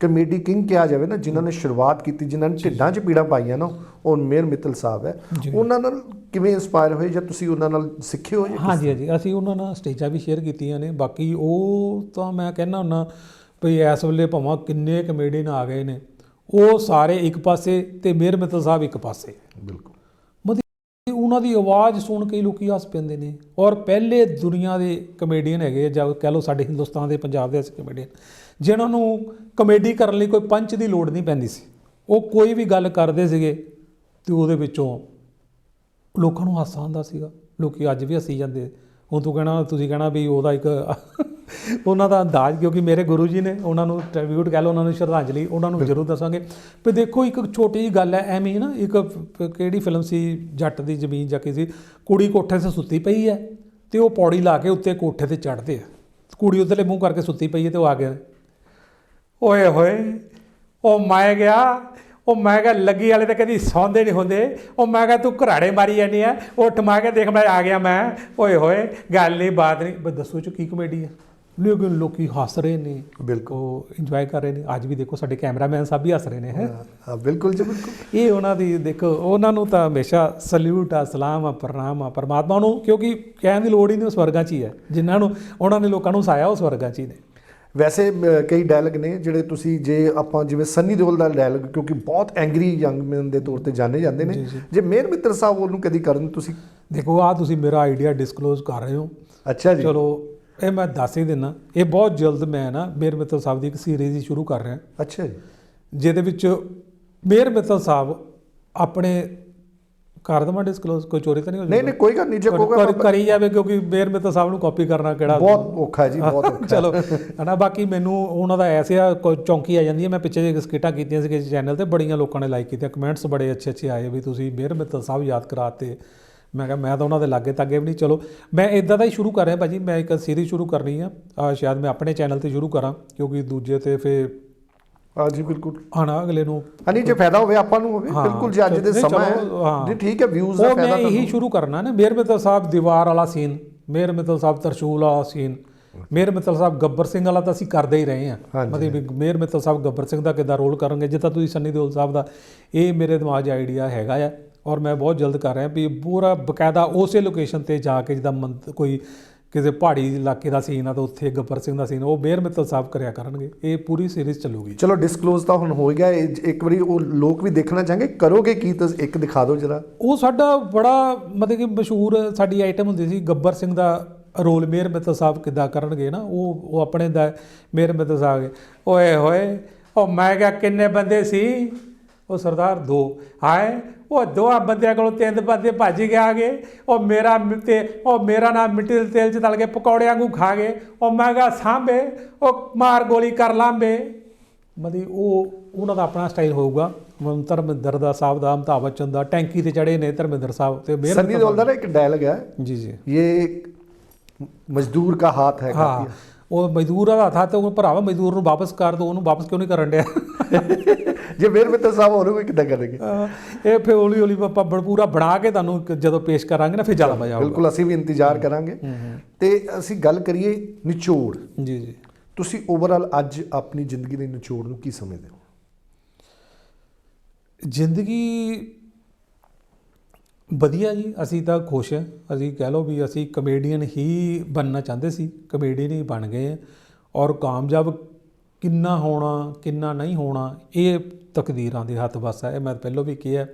ਕਮੇਡੀ ਕਿੰਗ ਕਿਹਾ ਜਾਵੇ ਨਾ ਜਿਨ੍ਹਾਂ ਨੇ ਸ਼ੁਰੂਆਤ ਕੀਤੀ ਜਿਨ੍ਹਾਂ ਨੇ ਢਿੱਡਾਂ 'ਚ ਪੀੜਾਂ ਪਾਈਆਂ ਨਾ ਉਹ ਮੇਰ ਮਿੱਤਲ ਸਾਹਿਬ ਹੈ। ਉਹਨਾਂ ਨਾਲ ਕਿਵੇਂ ਇਨਸਪਾਇਰ ਹੋਏ ਜਾਂ ਤੁਸੀਂ ਉਹਨਾਂ ਨਾਲ ਸਿੱਖੇ ਹੋ ਜਾਂ ਹਾਂਜੀ ਹਾਂਜੀ। ਅਸੀਂ ਉਹਨਾਂ ਨਾਲ ਸਟੇਜਾਂ ਵੀ ਸ਼ੇਅਰ ਕੀਤੀਆਂ ਨੇ। ਬਾਕੀ ਉਹ ਤਾਂ ਮੈਂ ਕਹਿੰਦਾ ਹੁੰਨਾ ਵੀ ਇਸ ਵੇਲੇ ਭਾਵੇਂ ਕਿੰਨੇ ਕਮੇਡੀਅਨ ਆ ਗਏ ਨੇ। ਉਹ ਸਾਰੇ ਇੱਕ ਪਾਸੇ ਤੇ ਮੇਰ ਮਿੱਤਲ ਸਾਹਿਬ ਇੱਕ ਪਾਸੇ। ਬਿਲਕੁਲ। ਮਤਲਬ ਉਹਨਾਂ ਦੀ ਆਵਾਜ਼ ਸੁਣ ਕੇ ਲੋਕੀ ਹੱਸ ਪੈਂਦੇ ਨੇ। ਔਰ ਪਹਿਲੇ ਦੁਨੀਆ ਦੇ ਕਮੇਡੀਅਨ ਹੈਗੇ ਜਾਂ ਕਹਿ ਲਓ ਸਾਡੇ ਹਿੰਦੁਸਤਾਨ ਦੇ ਪੰਜਾਬ ਦੇ ਕਮੇਡੀਅਨ ਜਿਨ੍ਹਾਂ ਨੂੰ ਕਮੇਡੀ ਕਰਨ ਲਈ ਕੋਈ ਪੰਚ ਦੀ ਲੋੜ ਨਹੀਂ ਪੈਂਦੀ ਸੀ। ਉਹ ਕੋਈ ਵੀ ਗੱਲ ਕਰਦੇ ਸੀਗੇ ਤੇ ਉਹਦੇ ਵਿੱਚੋਂ ਲੋਕਾਂ ਨੂੰ ਹਾਸਾ ਆਉਂਦਾ ਸੀਗਾ। ਲੋਕੀ ਅੱਜ ਵੀ ਹੱਸੀ ਜਾਂਦੇ ਹੁਣ ਤੂੰ ਕਹਿਣਾ, ਤੁਸੀਂ ਕਹਿਣਾ ਵੀ ਉਹਦਾ ਇੱਕ ਉਹਨਾਂ ਦਾ ਅੰਦਾਜ਼, ਕਿਉਂਕਿ ਮੇਰੇ ਗੁਰੂ ਜੀ ਨੇ ਉਹਨਾਂ ਨੂੰ ਟ੍ਰਿਬਿਊਟ ਕਹਿ ਲਓ, ਉਹਨਾਂ ਨੂੰ ਸ਼ਰਧਾਂਜਲੀ, ਉਹਨਾਂ ਨੂੰ ਜ਼ਰੂਰ ਦੱਸਾਂਗੇ। ਵੀ ਦੇਖੋ, ਇੱਕ ਛੋਟੀ ਜੀ ਗੱਲ ਹੈ, ਐਵੇਂ ਹੀ ਨਾ, ਇੱਕ ਕਿਹੜੀ ਫਿਲਮ ਸੀ, ਜੱਟ ਦੀ ਜ਼ਮੀਨ ਜਾਂ ਕੀ ਕੁੜੀ ਕੋਠੇ 'ਤੇ ਸੁੱਤੀ ਪਈ ਹੈ ਤੇ ਉਹ ਪੌੜੀ ਲਾ ਕੇ ਉੱਤੇ ਕੋਠੇ ਤੇ ਚੜ੍ਹਦੇ ਆ। ਕੁੜੀ ਉੱਧਰਲੇ ਮੂੰਹ ਕਰਕੇ ਸੁੱਤੀ ਪਈ ਹੈ ਤੇ ਉਹ ਆ ਕੇ ਓਏ ਹੋਏ ਉਹ ਮੈਂ ਗਿਆ ਉਹ ਮੈਂ ਕਿਹਾ ਲੱਗੀ ਵਾਲੇ ਤਾਂ ਕਦੀ ਸੌਂਦੇ ਨਹੀਂ ਹੁੰਦੇ। ਉਹ ਮੈਂ ਕਿਹਾ ਤੂੰ ਘਰਾੜੇ ਮਾਰੀ ਜਾਂਦੀ ਆ ਉੱਠ ਮੈਂ ਕਿਹਾ ਦੇਖ ਮੈਂ ਆ ਗਿਆ ਮੈਂ। ਓਏ ਹੋਏ ਗੱਲ ਨਹੀਂ ਬਾਤ ਨਹੀਂ ਦੱਸੋ ਚ ਕੀ ਕਮੇਡੀ ਹੈ ਲੇਕਿਨ ਲੋਕੀ ਹੱਸ ਰਹੇ ਨੇ ਬਿਲਕੁਲ। ਉਹ ਇੰਜੋਏ ਕਰ ਰਹੇ ਨੇ। ਅੱਜ ਵੀ ਦੇਖੋ ਸਾਡੇ ਕੈਮਰਾਮੈਨ ਸਭ ਵੀ ਹੱਸ ਰਹੇ ਨੇ ਹੈ? ਹਾਂ ਬਿਲਕੁਲ ਜੀ ਬਿਲਕੁਲ। ਇਹ ਉਹਨਾਂ ਦੀ ਦੇਖੋ ਉਹਨਾਂ ਨੂੰ ਤਾਂ ਹਮੇਸ਼ਾ ਸਲੂਟ ਆ ਸਲਾਮ ਆ ਪ੍ਰਣਾਮ ਆ ਪਰਮਾਤਮਾ ਨੂੰ ਕਿਉਂਕਿ ਕਹਿਣ ਦੀ ਲੋੜ ਹੀ ਨਹੀਂ ਉਹ ਸਵਰਗਾਂ 'ਚ ਹੀ ਹੈ ਜਿਨ੍ਹਾਂ ਨੂੰ ਉਹਨਾਂ ਨੇ ਲੋਕਾਂ ਨੂੰ ਸਾਇਆ ਉਹ ਸਵਰਗਾਂ 'ਚ ਹੀ ਨੇ। ਵੈਸੇ ਕਈ ਡਾਇਲੌਗ ਨੇ ਜਿਹੜੇ ਤੁਸੀਂ ਜੇ ਆਪਾਂ ਜਿਵੇਂ ਸੰਨੀ ਦਿਓਲ ਦਾ ਡਾਇਲੌਗ ਕਿਉਂਕਿ ਬਹੁਤ ਐਂਗਰੀ ਯੰਗ ਮੈਨ ਦੇ ਤੌਰ ਤੇ ਜਾਣੇ ਜਾਂਦੇ ਨੇ। ਜੇ ਮੇਰ ਮਿੱਤਰ ਸਾਹਿਬ ਉਹਨੂੰ ਕਦੀ ਕਰਨ ਤੁਸੀਂ? ਦੇਖੋ ਆ ਤੁਸੀਂ ਮੇਰਾ ਆਈਡੀਆ ਡਿਸਕਲੋਜ਼ ਕਰ ਰਹੇ ਹੋ। ਅੱਛਾ ਜੀ। ਚਲੋ ਇਹ ਮੈਂ ਦੱਸ ਹੀ ਦਿੰਨਾ। ਇਹ ਬਹੁਤ ਜਲਦ ਮੈਂ ਨਾ ਮੇਰ ਮਿੱਤਲ ਸਾਹਿਬ ਦੀ ਇੱਕ ਸੀਰੀਜ਼ ਹੀ ਸ਼ੁਰੂ ਕਰ ਰਿਹਾ। ਅੱਛਾ ਜੀ। ਜਿਹਦੇ ਵਿੱਚ ਮੇਰ ਮਿੱਤਲ ਸਾਹਿਬ ਆਪਣੇ ਕਰ ਦਵਾਂ ਡਿਸਕਲੋਜ਼ ਕੋਈ ਚੋਰੀ ਤਾਂ ਨਹੀਂ ਹੋ ਨਹੀਂ ਨਹੀਂ ਕੋਈ ਗੱਲ ਨਹੀਂ ਜੇ ਕਹੋਗੇ ਕਰ- ਕਰੀ ਜਾਵੇ ਕਿਉਂਕਿ ਮੇਰ ਮਿੱਤਲ ਸਾਹਿਬ ਨੂੰ ਕਾਪੀ ਕਰਨਾ ਕਿਹੜਾ ਬਹੁਤ ਔਖਾ ਹੈ ਜੀ ਬਹੁਤ ਔਖਾ। ਚਲੋ ਹਨਾ ਬਾਕੀ ਮੈਨੂੰ ਉਹਨਾਂ ਦਾ ਐਸੇ ਆ ਕੋਈ ਚੌਂਕੀ ਆ ਜਾਂਦੀ ਹੈ ਮੈਂ ਪਿੱਛੇ ਜੇ ਸਕਿੱਟਾਂ ਕੀਤੀਆਂ ਸੀ ਕਿਸੇ ਚੈਨਲ ਤੇ ਬੜੀਆਂ ਲੋਕਾਂ ਨੇ ਲਾਈਕ ਕੀਤੀਆਂ ਕਮੈਂਟਸ ਬੜੇ ਅੱਛੇ ਅੱਛੇ ਆਏ ਵੀ ਤੁਸੀਂ ਮੇਰ ਮਿੱਤਲ ਸਾਹਿਬ ਯਾਦ ਕਰਾਤੇ ਮੈਂ ਕਿਹਾ ਮੈਂ ਤਾਂ ਉਹਨਾਂ ਦੇ ਲਾਗੇ ਤਾਗੇ ਵੀ ਨਹੀਂ ਚਲੋ ਮੈਂ ਇਦਾਂ ਦਾ ਹੀ ਸ਼ੁਰੂ ਕਰ ਰਿਹਾ ਭਾਜੀ ਮੈਂ ਇੱਕ ਸੀਰੀਜ਼ ਸ਼ੁਰੂ ਕਰਨੀ ਆ ਸ਼ਾਇਦ ਮੈਂ ਆਪਣੇ ਚੈਨਲ ਤੇ ਸ਼ੁਰੂ ਕਰਾਂ ਕਿਉਂਕਿ ਦੂਜੇ ਤੇ ਫੇ ਹਾਂ ਜੀ ਬਿਲਕੁਲ। ਆਣਾ ਅਗਲੇ ਨੂੰ। ਹਾਂ ਨਹੀਂ ਜੇ ਫਾਇਦਾ ਹੋਵੇ ਆਪਾਂ ਨੂੰ ਹੋਵੇ। ਬਿਲਕੁਲ ਜੀ ਅੱਜ ਦੇ ਨਹੀਂ, ਸਮਾਂ ਹੈ। ਹਾਂ। ਜੀ ਠੀਕ ਹੈ ਵਿਊਜ਼ ਦਾ ਉਹ ਫਾਇਦਾ ਮੈਂ ਇਹੀ ਸ਼ੁਰੂ ਕਰਨਾ ਨਾ ਮੇਰ ਮਿੱਤਲ ਸਾਹਿਬ ਦੀਵਾਰ ਵਾਲਾ ਸੀਨ ਮੇਰ ਮਿੱਤਲ ਸਾਹਿਬ ਤਰਸ਼ੂਲ ਵਾਲਾ ਸੀਨ ਮੇਰ ਮਿੱਤਲ ਸਾਹਿਬ ਗੱਬਰ ਸਿੰਘ ਵਾਲਾ ਤਾਂ ਅਸੀਂ ਕਰਦੇ ਹੀ ਰਹੇ ਹਾਂ। ਹਾਂਜੀ। ਮਤਲਬ ਮੇਰ ਮਿੱਤਲ ਸਾਹਿਬ ਗੱਬਰ ਸਿੰਘ ਦਾ ਕਿੱਦਾਂ ਰੋਲ ਕਰਨਗੇ? ਜਿੱਦਾਂ ਤੁਸੀਂ ਸੰਨੀ ਦਿਓਲ ਸਾਹਿਬ ਦਾ ਇਹ ਮੇਰੇ ਦਿਮਾਗ 'ਚ ਆਈਡੀਆ ਹੈਗਾ ਆ। ਔਰ ਮੈਂ ਬਹੁਤ ਜਲਦ ਕਰ ਰਿਹਾ ਵੀ ਪੂਰਾ ਬਕਾਇਦਾ ਉਸੇ ਲੋਕੇਸ਼ਨ ਤੇ ਜਾ ਕੇ ਜਿੱਦਾਂ ਕੋਈ ਕਿਸੇ ਪਹਾੜੀ ਇਲਾਕੇ ਦਾ ਸੀਨ ਆ ਤਾਂ ਉੱਥੇ ਗੱਬਰ ਸਿੰਘ ਦਾ ਸੀਨ ਉਹ ਮੇਰ ਮਿੱਤਲ ਸਾਹਿਬ ਕਰਿਆ ਕਰਨਗੇ। ਇਹ ਪੂਰੀ ਸੀਰੀਜ਼ ਚੱਲੂਗੀ। ਚਲੋ ਡਿਸਕਲੋਜ਼ ਤਾਂ ਹੁਣ ਹੋ ਗਿਆ। ਇਹ ਇੱਕ ਵਾਰੀ ਉਹ ਲੋਕ ਵੀ ਦੇਖਣਾ ਚਾਹਾਂਗੇ। ਕਰੋਗੇ ਕੀ? ਤੁਸੀਂ ਇੱਕ ਦਿਖਾ ਦਿਓ ਜਰਾ। ਉਹ ਸਾਡਾ ਬੜਾ ਮਤਲਬ ਕਿ ਮਸ਼ਹੂਰ ਸਾਡੀ ਆਈਟਮ ਹੁੰਦੀ ਸੀ ਗੱਬਰ ਸਿੰਘ ਦਾ ਰੋਲ ਮੇਰ ਮਿੱਤਲ ਸਾਹਿਬ ਕਿੱਦਾਂ ਕਰਨਗੇ ਨਾ ਉਹ ਉਹ ਆਪਣੇ ਦਾ ਮੇਰ ਮਿੱਤਲ ਸਾਹਿਬ ਓਏ ਹੋਏ ਉਹ ਮੈਂ ਕਿਹਾ ਕਿੰਨੇ ਬੰਦੇ ਸੀ? ਉਹ ਸਰਦਾਰ ਦੋ। ਹਾਏ ਉਹ ਦੋਆ ਬੰਦਿਆਂ ਕੋਲੋਂ ਤਿੰਨ ਬੰਦੇ ਭੱਜ ਕੇ ਆ ਗਏ ਉਹ ਮੇਰਾ ਤੇ ਉਹ ਮੇਰਾ ਨਾਮ ਮਿੱਟੀ ਦੇ ਤੇਲ 'ਚ ਤਲ ਕੇ ਪਕੌੜਿਆਂ ਨੂੰ ਖਾ ਗਏ। ਉਹ ਮੈਂ ਕਿਹਾ ਸਾਂਭੇ ਉਹ ਮਾਰ ਗੋਲੀ ਕਰ ਲਾਂਬੇ ਮਤਲਬ ਉਹ ਉਹਨਾਂ ਦਾ ਆਪਣਾ ਸਟਾਈਲ ਹੋਊਗਾ। ਧਰਮਿੰਦਰ ਦਾ ਸਾਹਿਬ ਦਾ ਅਮਿਤਾਭ ਬੱਚਨ ਦਾ ਟੈਂਕੀ ਤੇ ਚੜੇ ਨੇ ਧਰਮਿੰਦਰ ਸਾਹਿਬ ਤੇ ਮੇਰ ਸੰਨੀ ਦਿਓਲ ਦਾ ਇੱਕ ਡਾਇਲੌਗ ਹੈ। ਜੀ ਜੀ। ਇਹ ਮਜ਼ਦੂਰ ਦਾ ਹੱਥ ਹੈ ਹਾਂ। ਉਹ ਮਜ਼ਦੂਰ ਦਾ ਹੱਥ ਤੇ ਉਹ ਭਰਾਵਾ ਮਜ਼ਦੂਰ ਨੂੰ ਵਾਪਸ ਕਰ ਦੋ ਉਹਨੂੰ ਵਾਪਸ ਕਿਉਂ ਨਹੀਂ ਕਰਨ ਡਿਆ? ਜੇ ਮੇਰ ਮਿੱਤਲ ਸਾਹਿਬ ਹੋਣਗੇ ਵੀ ਕਿੱਦਾਂ ਕਰਨਗੇ? ਇਹ ਫੇ ਹੌਲੀ ਹੌਲੀ ਆਪਾਂ ਬੜ- ਪੂਰਾ ਬਣਾ ਕੇ ਤੁਹਾਨੂੰ ਜਦੋਂ ਪੇਸ਼ ਕਰਾਂਗੇ ਨਾ ਫਿਰ ਜ਼ਿਆਦਾ ਮਜ਼ਾ ਆਊਗਾ। ਬਿਲਕੁਲ ਅਸੀਂ ਵੀ ਇੰਤਜ਼ਾਰ ਕਰਾਂਗੇ। ਤੇ ਅਸੀਂ ਗੱਲ ਕਰੀਏ ਨਿਚੋੜ। ਜੀ ਜੀ। ਤੁਸੀਂ ਓਵਰਆਲ ਅੱਜ ਆਪਣੀ ਜ਼ਿੰਦਗੀ ਦੇ ਨਿਚੋੜ ਨੂੰ ਕੀ ਸਮਝਦੇ ਹੋ? ਜ਼ਿੰਦਗੀ ਵਧੀਆ ਜੀ, ਅਸੀਂ ਤਾਂ ਖੁਸ਼ ਹਾਂ। ਅਸੀਂ ਕਹਿ ਲਓ ਵੀ ਅਸੀਂ ਕਮੇਡੀਅਨ ਹੀ ਬਣਨਾ ਚਾਹੁੰਦੇ ਸੀ ਕਮੇਡੀਅਨ ਹੀ ਬਣ ਗਏ ਹਾਂ। ਔਰ ਕਾਮਯਾਬ ਕਿੰਨਾ ਹੋਣਾ, ਕਿੰਨਾ ਨਹੀਂ ਹੋਣਾ, ਇਹ ਤਕਦੀਰਾਂ ਦੇ ਹੱਥ ਵੱਸ ਹੈ ਇਹ ਮੈਂ ਪਹਿਲਾਂ ਵੀ ਕਿਹਾ।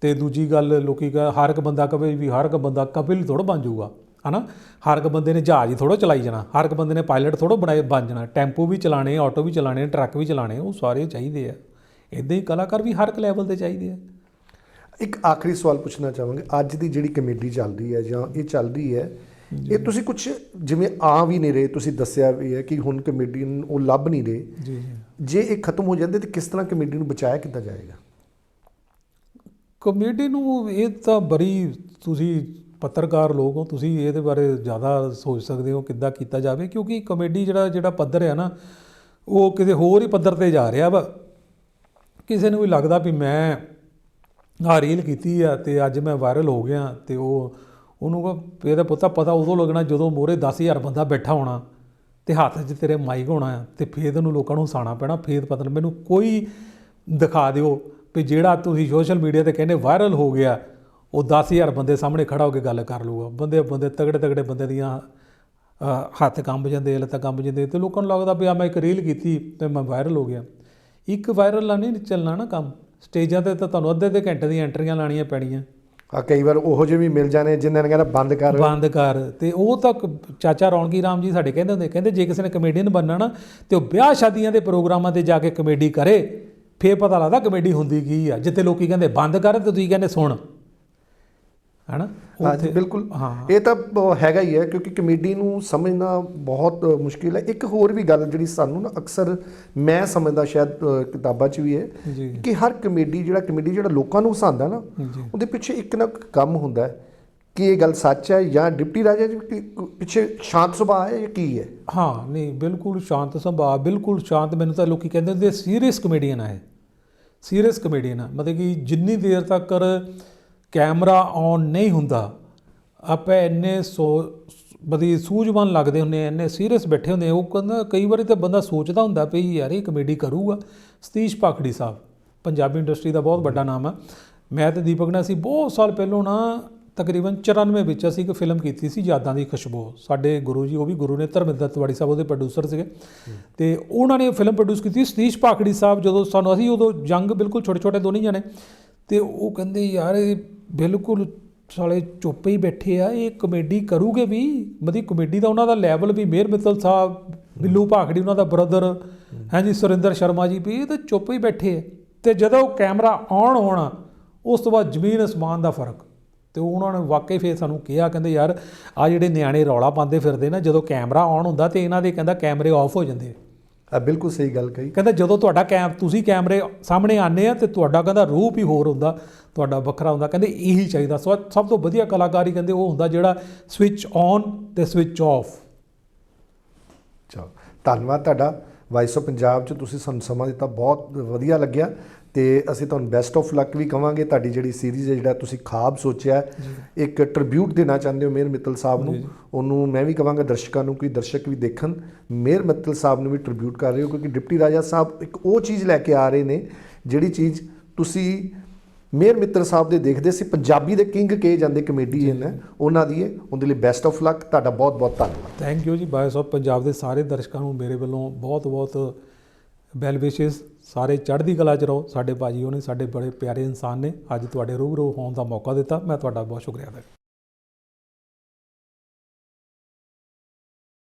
ਤੇ ਦੂਜੀ ਗੱਲ, ਲੋਕੀ ਕਹ, ਹਰ ਇੱਕ ਬੰਦਾ ਕਵੇ ਵੀ ਹਰ ਇੱਕ ਬੰਦਾ ਕਪਿਲ ਥੋੜਾ ਬਣ ਜਾਊਗਾ, ਹਨਾ? ਹਰ ਇੱਕ ਬੰਦੇ ਨੇ ਜਹਾਜ਼ ਹੀ ਥੋੜਾ ਚਲਾਈ ਜਾਣਾ, ਹਰ ਇੱਕ ਬੰਦੇ ਨੇ ਪਾਇਲਟ ਥੋੜਾ ਬਣਾਏ, ਬਣ ਜਾਣਾ। ਟੈਂਪੂ ਵੀ ਚਲਾਣੇ, ਆਟੋ ਵੀ ਚਲਾਣੇ, ਟਰੱਕ ਵੀ ਚਲਾਣੇ, ਉਹ ਸਾਰੇ ਚਾਹੀਦੇ ਆ। ਇਦਾਂ ਹੀ ਕਲਾਕਾਰ ਵੀ ਹਰ ਇੱਕ ਲੈਵਲ ਤੇ ਚਾਹੀਦੇ ਆ। ਇੱਕ ਆਖਰੀ ਸਵਾਲ ਪੁੱਛਣਾ ਚਾਹਾਂਗੇ। ਅੱਜ ਦੀ ਜਿਹੜੀ ਕਮੇਡੀ ਚੱਲ ਰਹੀ ਹੈ ਜਾਂ ਇਹ ਚੱਲ ਰਹੀ ਹੈ ਇਹ ਤੁਸੀਂ ਕੁਝ ਜਿਵੇਂ ਆ ਵੀ ਨਹੀਂ ਰਹੇ ਤੁਸੀਂ ਦੱਸਿਆ ਵੀ ਹੈ ਕਿ ਹੁਣ ਕਮੇਡੀਅਨ ਉਹ ਲੱਭ ਨਹੀਂ ਰਹੇ। ਜੀ। ਜੀ ਜੇ ਇਹ ਖਤਮ ਹੋ ਜਾਂਦੇ ਤੇ ਕਿਸ ਤਰ੍ਹਾਂ ਕਮੇਡੀ ਨੂੰ ਬਚਾਇਆ ਕਿੱਦਾਂ ਜਾਏਗਾ? ਕਮੇਡੀ ਨੂੰ ਇਹ ਤਾਂ ਬੜੀ ਤੁਸੀਂ ਪੱਤਰਕਾਰ ਲੋਕ ਹੋ ਤੁਸੀਂ ਇਹਦੇ ਬਾਰੇ ਜ਼ਿਆਦਾ ਸੋਚ ਸਕਦੇ ਹੋ ਕਿੱਦਾਂ ਕੀਤਾ ਜਾਵੇ ਕਿਉਂਕਿ ਕਮੇਡੀ ਜਿਹੜਾ ਜਿਹੜਾ ਪੱਧਰ ਹੈ ਨਾ ਉਹ ਕਿਤੇ ਹੋਰ ਹੀ ਪੱਧਰ ਤੇ ਜਾ ਰਿਹਾ ਵਾ। ਕਿਸੇ ਨੂੰ ਵੀ ਲੱਗਦਾ ਵੀ ਮੈਂ ਆਹ ਰੀਲ ਕੀਤੀ ਆ ਤੇ ਅੱਜ ਮੈਂ ਵਾਇਰਲ ਹੋ ਗਿਆ ਤੇ ਉਹ ਉਹਨੂੰ ਕਹੋ, ਇਹਦਾ ਪੁੱਤਾ ਪਤਾ ਉਦੋਂ ਲੱਗਣਾ ਜਦੋਂ ਮੋਰੇ 10000 ਬੰਦਾ ਬੈਠਾ ਹੋਣਾ ਤੇ ਹੱਥ 'ਚ ਤੇਰੇ ਮਾਈਕ ਹੋਣਾ ਆ ਤੇ ਫੇਰ ਉਹਨੂੰ ਲੋਕਾਂ ਨੂੰ ਹਸਾਉਣਾ ਪੈਣਾ, ਫੇਰ ਪਤਾ ਨਹੀਂ ਮੈਨੂੰ ਕੋਈ ਦਿਖਾ ਦਿਓ ਵੀ ਜਿਹੜਾ ਤੁਸੀਂ ਸੋਸ਼ਲ ਮੀਡੀਆ ਤੇ ਕਹਿੰਦੇ ਵਾਇਰਲ ਹੋ ਗਿਆ, ਉਹ 10000 ਬੰਦੇ ਸਾਹਮਣੇ ਖੜਾ ਹੋ ਕੇ ਗੱਲ ਕਰ ਲੂਗਾ ਬੰਦੇ ਬੰਦੇ ਤਗੜੇ ਤਗੜੇ ਬੰਦੇ ਦੀਆਂ ਹੱਥ ਕੰਬ ਜਾਂਦੇ ਲੱਤਾਂ ਕੰਬ ਜਾਂਦੇ ਤੇ ਲੋਕਾਂ ਨੂੰ ਲੱਗਦਾ ਵੀ ਆ ਮੈਂ ਇੱਕ ਰੀਲ ਕੀਤੀ ਤੇ ਮੈਂ ਵਾਇਰਲ ਹੋ ਗਿਆ। ਇੱਕ ਵਾਇਰਲ ਨਾਲ ਨਹੀਂ ਚੱਲਣਾ ਨਾ ਕੰਮ। ਸਟੇਜਾਂ ਤੇ ਤਾਂ ਤੁਹਾਨੂੰ ਅੱਧੇ ਅੱਧੇ ਘੰਟੇ ਦੀਆਂ ਐਂਟਰੀਆਂ ਲਾਣੀਆਂ ਪੈਣੀਆਂ। ਆ ਕਈ ਵਾਰ ਉਹੋ ਜਿਹੇ ਵੀ ਮਿਲ ਜਾਣੇ ਜਿਨ੍ਹਾਂ ਨੇ ਕਹਿੰਦਾ ਬੰਦ ਕਰ। ਬੰਦ ਕਰ। ਤੇ ਉਹ ਤਾਂ ਚਾਚਾ ਰੌਣਕੀ ਰਾਮ ਜੀ ਸਾਡੇ ਕਹਿੰਦੇ ਹੁੰਦੇ ਕਹਿੰਦੇ ਜੇ ਕਿਸੇ ਨੇ ਕਮੇਡੀਅਨ ਬਣਨਾ ਨਾ ਤੇ ਉਹ ਵਿਆਹ ਸ਼ਾਦੀਆਂ ਦੇ ਪ੍ਰੋਗਰਾਮਾਂ ਤੇ ਜਾ ਕੇ ਕਮੇਡੀ ਕਰੇ ਫੇਰ ਪਤਾ ਲੱਗਦਾ ਕਮੇਡੀ ਹੁੰਦੀ ਕੀ ਆ। ਜਿੱਥੇ ਲੋਕੀ ਕਹਿੰਦੇ ਬੰਦ ਕਰ ਤੇ ਤੁਸੀਂ ਕਹਿੰਦੇ ਸੁਣ। ਹੈਨਾ? ਹਾਂਜੀ ਬਿਲਕੁਲ। ਹਾਂ। ਇਹ ਤਾਂ ਹੈਗਾ ਹੀ ਹੈ ਕਿਉਂਕਿ ਕਮੇਡੀ ਨੂੰ ਸਮਝਣਾ ਬਹੁਤ ਮੁਸ਼ਕਿਲ ਹੈ। ਇੱਕ ਹੋਰ ਵੀ ਗੱਲ ਜਿਹੜੀ ਸਾਨੂੰ ਨਾ ਅਕਸਰ ਮੈਂ ਸਮਝਦਾ ਸ਼ਾਇਦ ਕਿਤਾਬਾਂ 'ਚ ਵੀ ਹੈ ਕਿ ਹਰ ਕਮੇਡੀ ਜਿਹੜਾ ਕਮੇਡੀ ਜਿਹੜਾ ਲੋਕਾਂ ਨੂੰ ਹਸਾਉਂਦਾ ਨਾ ਉਹਦੇ ਪਿੱਛੇ ਇੱਕ ਨਾ ਕੰਮ ਹੁੰਦਾ ਹੈ ਕਿ ਇਹ ਗੱਲ ਸੱਚ ਹੈ ਜਾਂ ਡਿਪਟੀ ਰਾਜਾ ਜੀ ਪਿੱਛੇ ਸ਼ਾਂਤ ਸੁਭਾਅ ਹੈ ਜਾਂ ਕੀ ਹੈ? ਹਾਂ ਨਹੀਂ ਬਿਲਕੁਲ ਸ਼ਾਂਤ ਸੁਭਾਅ ਬਿਲਕੁਲ ਸ਼ਾਂਤ। ਮੈਨੂੰ ਤਾਂ ਲੋਕੀ ਕਹਿੰਦੇ ਹੁੰਦੇ ਸੀਰੀਅਸ ਕਮੇਡੀਅਨ ਆ ਇਹ। ਸੀਰੀਅਸ ਕਮੇਡੀਅਨ ਆ। ਮਤਲਬ ਕਿ ਜਿੰਨੀ ਦੇਰ ਤੱਕ ਕੈਮਰਾ ਔਨ ਨਹੀਂ ਹੁੰਦਾ। ਆਪਾਂ ਇੰਨੇ ਸੋ ਬਦੀ ਸੂਝਵਾਨ ਲੱਗਦੇ ਹੁੰਦੇ ਆ, ਇੰਨੇ ਸੀਰੀਅਸ ਬੈਠੇ ਹੁੰਦੇ ਉਹ ਕਹਿੰਦਾ, ਕਈ ਵਾਰੀ ਤਾਂ ਬੰਦਾ ਸੋਚਦਾ ਹੁੰਦਾ ਵੀ ਯਾਰ ਇਹ ਕਮੇਡੀ ਕਰੂਗਾ। ਸਤੀਸ਼ ਪਾਖੜੀ ਸਾਹਿਬ, ਪੰਜਾਬੀ ਇੰਡਸਟਰੀ ਦਾ ਬਹੁਤ ਵੱਡਾ ਨਾਮ ਆ। ਮੈਂ ਤੇ ਦੀਪਕ ਨੇ ਅਸੀਂ ਬਹੁਤ ਸਾਲ ਪਹਿਲਾਂ ਨਾ ਤਕਰੀਬਨ 94 ਵਿੱਚ ਅਸੀਂ ਇੱਕ ਫਿਲਮ ਕੀਤੀ ਸੀ, ਯਾਦਾਂ ਦੀ ਖੁਸ਼ਬੂ। ਸਾਡੇ ਗੁਰੂ ਜੀ, ਉਹ ਵੀ ਗੁਰੂ ਨੇ, ਧਰਮਿੰਦਰ ਤਿਵਾੜੀ ਸਾਹਿਬ ਉਹਦੇ ਪ੍ਰੋਡਿਊਸਰ ਸੀਗੇ। ਤੇ ਉਹਨਾਂ ਨੇ ਫਿਲਮ ਪ੍ਰੋਡਿਊਸ ਕੀਤੀ ਸਤੀਸ਼ ਪਾਖੜੀ ਸਾਹਿਬ ਜਦੋਂ ਸਾਨੂੰ, ਅਸੀਂ ਉਦੋਂ ਜੰਗ ਬਿਲਕੁਲ ਛੋਟੇ ਛੋਟੇ ਦੋਨੇ ਜਣੇ। ਤੇ ਉਹ ਕਹਿੰਦੇ, ਯਾਰ ਇਹ ਬਿਲਕੁਲ ਸਾਲੇ ਚੁੱਪ ਹੀ ਬੈਠੇ ਆ, ਇਹ ਕਮੇਡੀ ਕਰੂਗੇ ਵੀ, ਮਤਲਬ ਕਮੇਡੀ ਦਾ ਉਹਨਾਂ ਦਾ ਲੈਵਲ ਵੀ ਮੇਰ ਮਿੱਤਲ ਸਾਹਿਬ, ਬਿੱਲੂ ਭਾਖੜੀ, ਉਹਨਾਂ ਦਾ ਬ੍ਰਦਰ ਹਾਂਜੀ ਸੁਰਿੰਦਰ ਸ਼ਰਮਾ ਜੀ ਵੀ, ਇਹ ਤਾਂ ਚੁੱਪ ਹੀ ਬੈਠੇ ਆ। ਤੇ ਜਦੋਂ ਕੈਮਰਾ ਆਨ ਹੋਣਾ, ਉਸ ਤੋਂ ਬਾਅਦ ਜ਼ਮੀਨ ਅਸਮਾਨ ਦਾ ਫ਼ਰਕ। ਤੇ ਉਹਨਾਂ ਨੇ ਵਾਕਈ ਫੇਰ ਸਾਨੂੰ ਕਿਹਾ, ਕਹਿੰਦੇ ਯਾਰ ਆ ਜਿਹੜੇ ਨਿਆਣੇ ਰੌਲਾ ਪਾਉਂਦੇ ਫਿਰਦੇ ਨਾ, ਜਦੋਂ ਕੈਮਰਾ ਆਨ ਹੁੰਦਾ ਤੇ ਇਹਨਾਂ ਦੇ ਕਹਿੰਦਾ ਕੈਮਰੇ ਆਫ ਹੋ ਜਾਂਦੇ ਆ। ਬਿਲਕੁਲ ਸਹੀ ਗੱਲ ਕਹੀ। ਕਹਿੰਦਾ ਜਦੋਂ ਤੁਹਾਡਾ ਕੈਮ ਤੁਸੀਂ ਕੈਮਰੇ ਸਾਹਮਣੇ ਆਨੇ ਆ ਤੇ ਤੁਹਾਡਾ ਕਹਿੰਦਾ ਰੂਪ ਹੀ ਹੋਰ ਹੁੰਦਾ ਤੁਹਾਡਾ ਵੱਖਰਾ ਹੁੰਦਾ ਕਹਿੰਦੇ ਇਹੀ ਚਾਹੀਦਾ। ਸਭ ਤੋਂ ਵਧੀਆ ਕਲਾਕਾਰੀ ਕਹਿੰਦੇ ਉਹ ਹੁੰਦਾ ਜਿਹੜਾ ਸਵਿਚ ਔਨ ਤੇ ਸਵਿਚ ਆਫ ਚਲੋ ਧੰਨਵਾਦ ਤੁਹਾਡਾ। ਵਾਇਸ ਆਫ ਪੰਜਾਬ 'ਚ ਤੁਸੀਂ ਸਾਨੂੰ ਸਮਾਂ ਦਿੱਤਾ ਬਹੁਤ ਵਧੀਆ ਲੱਗਿਆ। ਤੇ ਅਸੀਂ ਤੁਹਾਨੂੰ ਬੈਸਟ ਆਫ ਲੱਕ ਵੀ ਕਵਾਂਗੇ। ਤੁਹਾਡੀ ਜਿਹੜੀ ਸੀਰੀਜ਼ ਹੈ ਜਿਹੜਾ ਤੁਸੀਂ ਖਾਬ ਸੋਚਿਆ ਇੱਕ ਟ੍ਰਿਬਿਊਟ ਦੇਣਾ ਚਾਹੁੰਦੇ ਹੋ ਮੇਰ ਮਿੱਤਲ ਸਾਹਿਬ ਨੂੰ। ਉਹਨੂੰ ਮੈਂ ਵੀ ਕਵਾਂਗਾ ਦਰਸ਼ਕਾਂ ਨੂੰ ਕਿ ਦਰਸ਼ਕ ਵੀ ਦੇਖਣ ਮੇਰ ਮਿੱਤਲ ਸਾਹਿਬ ਨੂੰ ਵੀ ਟ੍ਰਿਬਿਊਟ ਕਰ ਰਹੇ ਹੋ ਕਿਉਂਕਿ ਡਿਪਟੀ ਰਾਜਾ ਸਾਹਿਬ ਇੱਕ ਉਹ ਚੀਜ਼ ਲੈ ਕੇ ਆ ਰਹੇ ਨੇ ਜਿਹੜੀ ਚੀਜ਼ ਤੁਸੀਂ ਮੇਰ ਮਿੱਤਰ ਸਾਹਿਬ ਦੇ ਦੇਖਦੇ ਸੀ। ਪੰਜਾਬੀ ਦੇ ਕਿੰਗ ਕਹੇ ਜਾਂਦੇ ਕਮੇਡੀਅਨ ਹੈ ਉਹਨਾਂ ਦੀ ਹੈ। ਉਹਦੇ ਲਈ ਬੈਸਟ ਆਫ ਲੱਕ ਤੁਹਾਡਾ ਬਹੁਤ ਬਹੁਤ ਧੰਨਵਾਦ। ਥੈਂਕ ਯੂ ਜੀ ਬਾਇਸ ਆਫ ਪੰਜਾਬ ਦੇ ਸਾਰੇ ਦਰਸ਼ਕਾਂ ਨੂੰ ਮੇਰੇ ਵੱਲੋਂ ਬਹੁਤ ਬਹੁਤ ਵੈਲ ਵਿਸ਼ੇਸ ਸਾਰੇ ਚੜ੍ਹਦੀ ਕਲਾ ਚ ਰਹੋ। ਸਾਡੇ ਭਾਜੀ ਉਹਨੇ ਸਾਡੇ ਬੜੇ ਪਿਆਰੇ ਇਨਸਾਨ ਨੇ। ਅੱਜ ਤੁਹਾਡੇ ਰੂਬਰੂ ਹੋਣ ਦਾ ਮੌਕਾ ਦਿੱਤਾ। ਮੈਂ ਤੁਹਾਡਾ ਬਹੁਤ ਸ਼ੁਕਰੀਆ ਅਦਾ